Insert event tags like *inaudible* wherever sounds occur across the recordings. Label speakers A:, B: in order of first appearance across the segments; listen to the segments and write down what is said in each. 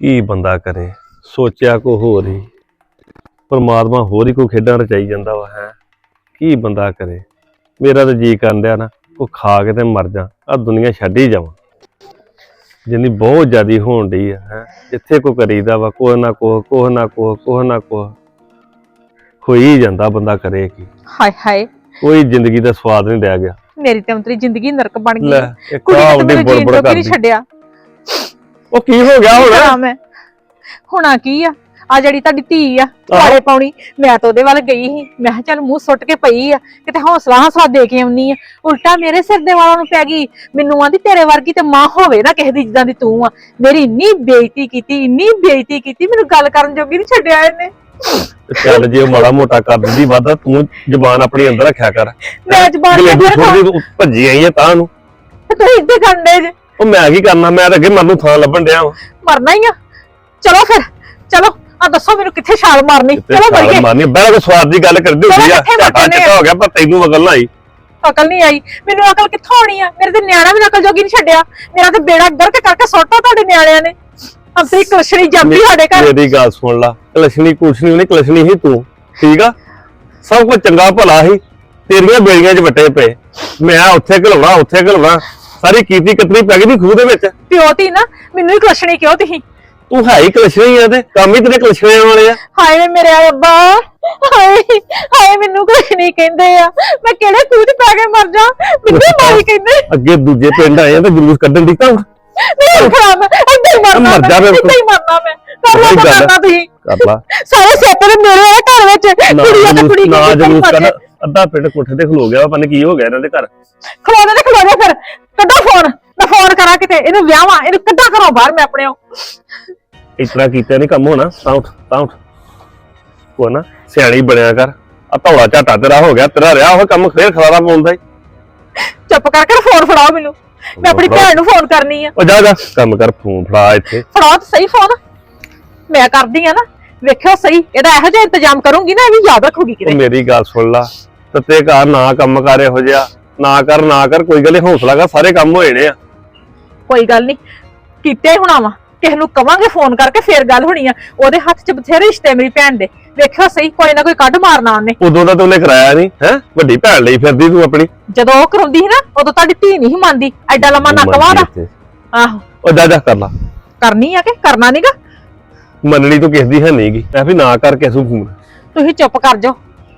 A: ਕੀ ਬੰਦਾ ਕਰੇ? ਸੋਚਿਆ ਕੋ ਹੋਰ ਹੀ। ਪਰਮਾਤਮਾ ਹੋਰ ਹੀ ਕੋਈ ਖੇਡਾਂ ਰਚਾਈ ਜਾਂਦਾ ਵਾ ਹੈ। ਕੀ ਬੰਦਾ ਕਰੇ? ਮੇਰਾ ਤਾਂ ਜੀ ਕਰਨ ਡਿਆ ਨਾ ਉਹ ਖਾ ਕੇ ਤੇ ਮਰ ਜਾ ਆ ਦੁਨੀਆ ਛੱਡ ਹੀ ਜਾਵਾਂ। ਜਿੰਨੀ ਬਹੁਤ ਜ਼ਿਆਦੀ ਹੋਣ ਆ ਹੈ। ਜਿੱਥੇ ਕੋ ਕਰੀਦਾ ਵਾ ਕੋਹ ਨਾ ਕੋਹ ਕੋਹ ਨਾ ਕੋਹ ਕੋਹ ਨਾ ਕੋਹ। ਹੋ ਹੀ ਜਾਂਦਾ ਬੰਦਾ ਕਰੇ ਕੀ।
B: ਹਾਏ ਹਾਏ।
A: ਕੋਈ ਜ਼ਿੰਦਗੀ ਦਾ ਸਵਾਦ ਨਹੀਂ ਰਹਿ ਗਿਆ।
B: ਮੇਰੀ ਤੇ ਅੰਤਰੀ ਜ਼ਿੰਦਗੀ ਨਰਕ ਬਣ ਗਈ
A: ਲੈ
B: ਕੁੜੀ ਨੇ ਤਾਂ ਮੈਨੂੰ ਜੀਣ
A: ਕਰਦੀ
B: ਛੱਡਿਆ।
A: ਉਹ ਕੀ ਹੋ ਗਿਆ ਹੁਣ
B: ਮੈਂ ਹੁਣਾ ਕੀ ਆ? ਆ ਜਿਹੜੀ ਤੁਹਾਡੀ ਧੀ ਆ ਵਾਲੇ ਪਾਉਣੀ। ਮੈਂ ਤਾਂ ਉਹਦੇ ਵੱਲ ਗਈ ਸੀ। ਮੈਂ ਕਿਹਾ ਚੱਲ ਮੂੰਹ ਸੁੱਟ ਕੇ ਪਈ ਆ। ਕਿਤੇ ਹੌਸਲਾ ਹੌਸਲਾ ਦੇ ਕੇ ਆਉਣੀ ਆ। ਉਲਟਾ ਮੇਰੇ ਸਿਰ ਦੇ ਵਾਲਾਂ ਨੂੰ ਪੈ ਗਈ। ਮੈਨੂੰ ਆਂਦੀ ਤੇਰੇ ਵਰਗੀ ਤੇ ਮਾਂ ਹੋਵੇ ਨਾ ਕਿਸੇ ਦੀ ਜਿੱਦਾਂ ਦੀ ਤੂੰ ਆ। ਮੇਰੀ ਇੰਨੀ ਬੇਇੱਜ਼ਤੀ ਕੀਤੀ ਇੰਨੀ ਬੇਇੱਜ਼ਤੀ ਕੀਤੀ ਮੈਨੂੰ ਗੱਲ ਕਰਨ ਜੋਗੀ ਨਹੀਂ ਛੱਡਿਆ ਇਹਨੇ।
A: ਤੇ ਚੱਲ ਜੇ ਮਾੜਾ ਮੋਟਾ ਕਰ ਦਿੰਦੀ ਵਾਦਾ ਤੂੰ ਜ਼ਬਾਨ ਆਪਣੀ ਅੰਦਰ ਰੱਖਿਆ ਕਰ।
B: ਮੈਂ ਜ਼ਬਾਨ ਅੰਦਰ
A: ਭੱਜੀ ਆਈ ਹੈ ਤਾਂ ਨੂੰ।
B: ਤੁਸੀਂ ਇੱਥੇ ਕੰਡੇ ਜੇ।
A: ਉਹ ਮੈਂ ਕੀ ਕਰਨਾ ਮੈਂ ਤਾਂ ਅੱਗੇ ਮਰਨ ਨੂੰ ਥਾਂ ਲੱਭਣ ਡਿਆ ਵਾਂ।
B: ਮਰਨਾ ਹੀ ਆ। ਚਲੋ ਫਿਰ ਚਲੋ ਆ ਦੱਸੋ ਮੈਨੂੰ ਕਿੱਥੇ ਛਾਲ ਮਾਰਨੀ।
A: ਤੇ
B: ਚਲੋ
A: ਛਾਲ
B: ਬੜੀਏ।
A: ਮਾਰਨੀ ਬੜਾ ਕੋ ਸਵਾਦ ਦੀ ਗੱਲ ਕਰਦੀ ਹੁੰਦੀ
B: ਚਲੋ
A: ਆ।
B: ਕਿੱਥੇ
A: ਝਾਟਾ
B: ਮਰਨੇ ਆ?
A: ਚਿੱਟਾ ਹੋ ਗਿਆ ਪਰ ਤੈਨੂੰ ਅਕਲ ਨਾ ਆਈ।
B: ਅਕਲ ਨਹੀਂ ਆਈ। ਮੈਨੂੰ ਅਕਲ ਕਿੱਥੋਂ ਆਉਣੀ ਆ? ਮੇਰੇ ਤੇ ਨਿਆਣਾ ਵੀ ਅਕਲ ਜੋਗੀ ਨਹੀਂ ਛੱਡਿਆ। ਮੇਰਾ ਤੇ ਬੇੜਾ ਗਰਕ ਕਰਕੇ ਸੁੱਟੋ ਤੁਹਾਡੇ ਨਿਆਣਿਆਂ ਨੇ। ਅੰਤਰੀ ਕਲਸ਼ਣੀ ਜਾਂਦੀ ਸਾਡੇ ਘਰ।
A: ਮੇਰੀ ਗੱਲ ਸੁਣ ਲਾ। ਕਲਸ਼ਣੀ ਕੁਛਣੀ ਉਹਨੇ ਕਲਸ਼ਣੀ ਹੀ ਤੂੰ। ਠੀਕ ਆ? ਸਭ ਕੁਝ ਚੰਗਾ ਭਲਾ ਹੀ। ਤੇਰੀਆਂ ਬੇੜੀਆਂ 'ਚ ਵੱਟੇ ਪਏ। ਮੈਂ ਉੱਥੇ ਘਲਾਉਣਾ ਉੱਥੇ ਘਲਾਉਣਾ। ਸਾਰੀ ਕੀਤੀ ਕਤਰੀ ਪੈ ਗਈ ਦੀ ਖੂਹ ਦੇ ਵਿੱਚ।
B: ਪਿਓ ਤੀ ਨਾ ਮੈਨੂੰ ਹੀ ਕਲਸ਼ਣੀ ਕਿਉਂ ਤੁਸੀਂ।
A: ਤੂੰ ਹੈ ਹੀ ਕਲਸ਼ਣੀ ਆ ਤੇ ਕੰਮ ਹੀ ਤੇਰੇ ਕਲਸ਼ਣੇ ਵਾਲੇ ਆ।
B: ਹਾਏ ਮੇਰੇ ਅੱਬਾ ਹਾਏ ਹਾਏ ਮੈਨੂੰ ਕੁਛ ਨਹੀਂ ਕਹਿੰਦੇ ਆ। ਮੈਂ ਕਿਹੜੇ ਖੂਹ 'ਚ ਪੈ ਕੇ ਮਰ ਜਾ? ਮੈਨੂੰ ਮਾਰੀ ਕਹਿੰਦੇ।
A: ਅੱਗੇ ਦੂਜੇ ਪਿੰਡ ਆਏ ਆ ਤੇ ਜਲੂਸ ਕੱਢਣ ਦੀ ਤਾਂ
B: ਨਹੀਂ ਖਰਾਬ ਇੱਦਾਂ ਹੀ ਮਰਨਾ
A: ਮਰ ਜਾ
B: ਮੈਂ ਇੱਦਾਂ ਹੀ ਮਰਨਾ ਮੈਂ। ਕਰ ਲਓ
A: ਉਹੀ ਗੱਲ ਆ।
B: ਕਰਨਾ ਤੁਸੀਂ।
A: ਕਰ ਲਾ।
B: ਸਾਰੇ ਸਿਆਪੇ ਤੇ ਮੇਰੇ ਆ ਘਰ ਵਿੱਚ
A: ਨਾ
B: ਕੁੜੀਆਂ ਤੇ ਕੁੜੀ
A: ਜਲੂਸ ਨਾ
B: ਕਿੱਥੇ
A: ਜਲੂਸ
B: ਮਰ।
A: ਅੱਧਾ ਪਿੰਡ ਕੋਠੇ ਤੇ ਖਲੋ ਗਿਆ ਪਤਾ ਨੀ ਕੀ ਹੋ ਗਿਆ ਇਹਨਾਂ ਦੇ ਘਰ।
B: ਖਲੋਣੇ ਤੇ ਖਲੋਣੇ ਫਿਰ ਕੱਢੋ ਫੋਨ ਮੈਂ ਫੋਨ ਕਰਾਂ ਕਿਤੇ ਇਹਨੂੰ ਵਿਆਹਾਂ ਇਹਨੂੰ ਕੱਢਾ ਕਰੋ ਬਾਹਰ ਮੈਂ ਆਪਣੇ
A: ਇਸ ਤਰ੍ਹਾਂ ਕੀਤਾ ਨਹੀਂ ਕੰਮ ਹੋਣਾ ਤਾਂ ਉੱਠ ਤਾਂ ਉੱਠ। ਕੋ ਨਾ ਸਿਆਣੀ ਬਣਿਆ ਕਰ ਆ ਧੌਲਾ ਝਾਟਾ ਤੇਰਾ ਹੋ ਗਿਆ ਤੇਰਾ ਰਿਹਾ ਉਹ ਕੰਮ ਫੇਰ ਖਲਾਰਾ ਪਾਉਂਦਾ ਈ
B: ਚੁੱਪ ਕਰਕੇ ਫੋਨ ਫੜਾਓ ਮੈਨੂੰ ਮੈਂ ਆਪਣੀ ਭੈਣ ਨੂੰ ਫੋਨ ਕਰਨੀ ਆ।
A: ਉਹ ਜਾ ਜਾ ਕੰਮ ਕਰ ਫੋਨ ਫੜਾ ਇੱਥੇ।
B: ਫੜਾਓ ਤਾਂ ਸਹੀ ਫੋਨ। ਮੈਂ ਕਰਦੀ ਆ ਨਾ ਵੇਖਿਓ ਸਹੀ ਇਹਦਾ ਇਹੋ ਜਿਹਾ ਇੰਤਜ਼ਾਮ ਕਰੂੰਗੀ ਨਾ ਇਹ ਵੀ ਯਾਦ ਰੱਖੂਗੀ
A: ਉਹ
B: ਕਿਤੇ।
A: ਮੇਰੀ ਗੱਲ ਸੁਣ ਲਾ ਤੱਤੇ ਘਰ ਨਾ ਕੰਮ ਕਰ ਇਹੋ ਜਿਹਾ ਨਾ ਕਰ ਨਾ ਕਰ ਕੋਈ ਗੱਲ ਨੀ ਹੌਸਲਾ ਕਰ ਸਾਰੇ ਕੰਮ ਹੋ ਜਾਣੇ ਆ।
B: ਕੋਈ ਗੱਲ ਨਹੀਂ ਕੀਤੇ ਹੁਣਾ ਵਾ ਕਿਸੇ ਨੂੰ ਕਵਾਂਗੇ ਫੋਨ ਕਰਕੇ ਫੇਰ ਗੱਲ ਹੋਣੀ ਆ ਉਹਦੇ ਹੱਥ 'ਚ ਬਥੇਰੇ ਰਿਸ਼ਤੇ ਮੇਰੀ ਭੈਣ ਦੇ ਵੇਖਿਓ ਸਹੀ ਕੋਈ ਨਾ ਕੋਈ ਕੱਢ ਮਾਰਨਾ ਉਹਨੇ।
A: ਉਦੋਂ ਤਾਂ ਉਹਨੇ ਕਰਾਇਆ ਨਹੀਂ ਹੈ? ਵੱਡੀ ਭੈਣ ਲਈ ਫਿਰਦੀ ਤੂੰ ਆਪਣੀ।
B: ਜਦੋਂ ਉਹ ਕਰਾਉਂਦੀ ਸੀ ਨਾ ਉਦੋਂ ਤੁਹਾਡੀ ਧੀ ਨਹੀਂ ਸੀ ਮੰਨਦੀ ਐਡਾ ਲੰਮਾ ਨੱਕ ਵਾਦਾ। ਆਹੋ।
A: ਉਹ ਜਾ ਜਾ ਕਰ ਲਾ।
B: ਕਰਨੀ ਆ ਕਿ ਕਰਨਾ ਨਹੀਂਗਾ
A: ਮੰਨਣੀ ਤੂੰ ਕਿਸ ਦੀ ਹੈ ਨਹੀਂਗੀ ਮੈਂ ਵੀ ਨਾ ਕਰ ਕਿਸ ਨੂੰ ਫੋਨ।
B: ਤੁਸੀਂ ਚੁੱਪ ਕਰ ਜਾਓ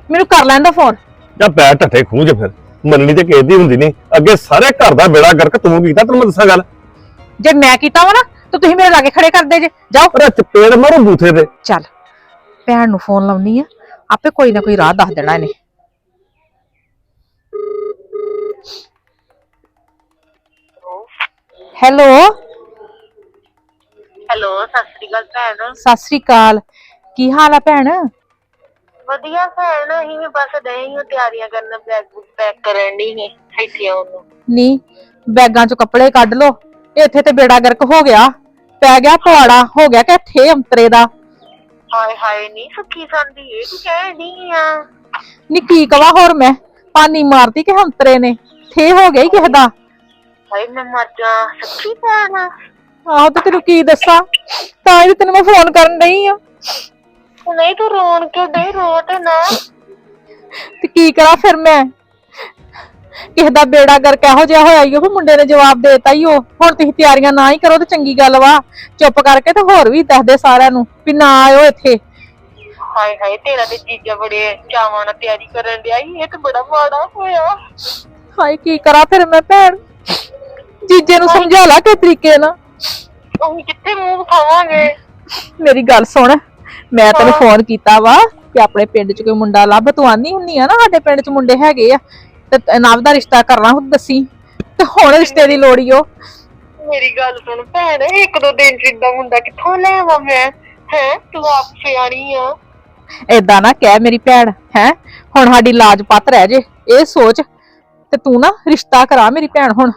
B: ਮੈਨੂੰ ਕਰ ਲੈਣ ਦਿਓ ਫੋਨ।
A: ਜਾਂ ਪੈਰ ਢੱਠੇ ਖੂਹ 'ਚ ਫਿਰ। ਮੰਨਣੀ ਤੇ ਕਿਸੇ ਦੀ ਹੁੰਦੀ ਨਹੀਂ। ਅੱਗੇ ਸਾਰੇ ਘਰ ਦਾ ਬੇੜਾ ਗਰਕ ਤੂੰ ਕੀਤਾ ਤੈਨੂੰ ਮੈਂ ਦੱਸਾਂ ਗੱਲ।
B: ਜੇ ਮੈਂ ਕੀਤਾ ਵਾ ਨਾ ਤਾਂ ਤੁਸੀਂ ਮੇਰੇ ਲਾਗੇ ਖੜੇ ਕਰਦੇ ਜੇ। ਜਾਓ।
A: ਪਰ ਚਪੇੜ ਮਾਰੂ ਬੂਥੇ ਤੇ।
B: ਚੱਲ ਭੈਣ ਨੂੰ ਫੋਨ ਲਾਉਣੀ ਆ। ਆਪੇ ਕੋਈ ਨਾ ਕੋਈ ਰਾਹ ਦੱਸ ਦੇਣਾ ਇਹਨੇ। ਹੈਲੋ।
C: ਹੈਲੋ ਸਤਿ ਸ੍ਰੀ ਅਕਾਲ ਭੈਣ।
B: ਸਤਿ ਸ੍ਰੀ ਅਕਾਲ। ਕੀ ਹਾਲ ਆ ਭੈਣ?
C: ਵਧੀਆ ਭੈਣ ਅਸੀਂ ਵੀ ਬਸ ਡਏ ਹਾਂ ਤਿਆਰੀਆਂ ਕਰਨ ਬੈਗ ਬੁੱਕ ਪੈਕ ਕਰਨ ਦੀ ਨੇ ਇੱਥੇ ਆਉਣ ਨੂੰ।
B: ਨੀ ਬੈਗਾਂ ਚੋਂ ਕੱਪੜੇ ਕੱਢ ਲੋ ਇੱਥੇ ਤੇ ਬੇੜਾ ਗਰਕ ਹੋ ਗਿਆ ਪੈ ਗਿਆ ਪਵਾੜਾ ਹੋ ਗਿਆ ਕਿ ਠੇ ਅੰਤਰੇ ਦਾ?
C: ਹਾਏ ਹਾਏ ਨਹੀਂ ਸੁੱਖੀ ਸੰਦੀ ਇਹ ਕੀ ਕਹਿ ਨਹੀਂ ਆ?
B: ਨੀ ਕੀ ਕਵਾ ਹੋਰ ਮੈਂ? ਪਾਣੀ ਮਾਰਦੀ ਕਿ ਅੰਤਰੇ ਨੇ? ਠੇ ਹੋ ਗਿਆ ਹੀ ਕਿਸੇ ਦਾ?
C: ਹਾਏ ਮੈਂ ਮਰ ਜਾ ਸੱਚੀ ਭੈਣ
B: ਆਹੋ ਤੇ ਤੈਨੂੰ ਕੀ ਦੱਸਾਂ? ਤਾਂ ਹੀ ਤੈਨੂੰ ਮੈਂ ਫੋਨ ਕਰਨ ਡਈ ਆ।
C: ਨਹੀਂ ਤੂੰ ਰੋਣ ਕਿਉਂ ਨਹੀਂ ਰੋ ਤੇ ਨਾ।
B: ਤੇ ਕੀ ਕਰਾਂ ਫਿਰ ਮੈਂ? ਕਿਸੇ ਦਾ ਬੇੜਾ ਗਰਕ ਇਹੋ ਜਿਹਾ ਹੋਇਆ ਈ ਵੀ ਮੁੰਡੇ ਨੇ ਜਵਾਬ ਦੇਤਾ ਹੀ ਉਹ ਹੁਣ ਤੁਸੀਂ ਤਿਆਰੀਆਂ ਨਾ ਹੀ ਕਰੋ ਤੇ ਚੰਗੀ ਗੱਲ ਵਾ। ਚੁੱਪ ਕਰਕੇ ਤੇ ਹੋਰ ਵੀ ਦੱਸ ਦੇ ਸਾਰਿਆਂ ਨੂੰ ਵੀ ਨਾ ਆਇਓ ਇੱਥੇ।
C: ਹਾਏ ਹਾਏ ਤੇਰਾ ਤੇ ਜੀਜਾ ਬੜੇ ਚਾਵਾਂ ਨਾਲ ਤਿਆਰੀ ਕਰਨ ਡਿਆ ਈ ਇਹ ਤਾਂ ਬੜਾ ਮਾੜਾ ਹੋਇਆ।
B: ਹਾਏ ਕੀ ਕਰਾਂ ਫਿਰ ਮੈਂ ਭੈਣ? ਜੀਜੇ ਨੂੰ ਸਮਝਾ ਲਾ ਕਿ ਤਰੀਕੇ ਨਾਲ।
C: ਅਸੀਂ ਕਿੱਥੇ ਮੂੰਹ ਵਿਖਾਵਾਂਗੇ?
B: ਮੇਰੀ ਗੱਲ ਸੁਣ। ਮੈਂ ਤੈਨੂੰ। ਫੋਨ ਕੀਤਾ ਵਾ ਕਿ ਆਪਣੇ ਪਿੰਡ 'ਚ ਕੋਈ ਮੁੰਡਾ ਲੱਭ ਤੂੰ ਆਨੀ ਹੁੰਨੀ ਆ ਨਾ ਸਾਡੇ ਪਿੰਡ 'ਚ ਮੁੰਡੇ ਹੈਗੇ ਆ। ਤੇ ਨਵ ਦਾ ਰਿਸ਼ਤਾ ਕਰਨਾ ਹੁਣ ਦੱਸੀ। ਤੇ ਹੁਣ ਰਿਸ਼ਤੇ ਦੀ ਲੋੜ ਈ ਓ।
C: ਮੇਰੀ ਗੱਲ ਸੁਣ ਭੈਣ ਇੱਕ ਦੋ ਦਿਨ ਚ ਏਦਾਂ ਮੁੰਡਾ ਕਿੱਥੋਂ ਲੈ ਆਵਾਂ ਮੈਂ? ਹੈ? ਤੂੰ ਆਪ ਸਿਆਣੀ ਆ।
B: ਏਦਾਂ ਨਾ ਕਹਿ ਮੇਰੀ ਭੈਣ ਹੈ? ਹੁਣ ਸਾਡੀ ਲਾਜ ਪੱਤ ਰਹਿ ਜੇ ਇਹ ਸੋਚ। ਤੇ ਤੂੰ ਨਾ ਰਿਸ਼ਤਾ ਕਰਾ ਮੇਰੀ ਭੈਣ ਹੁਣ।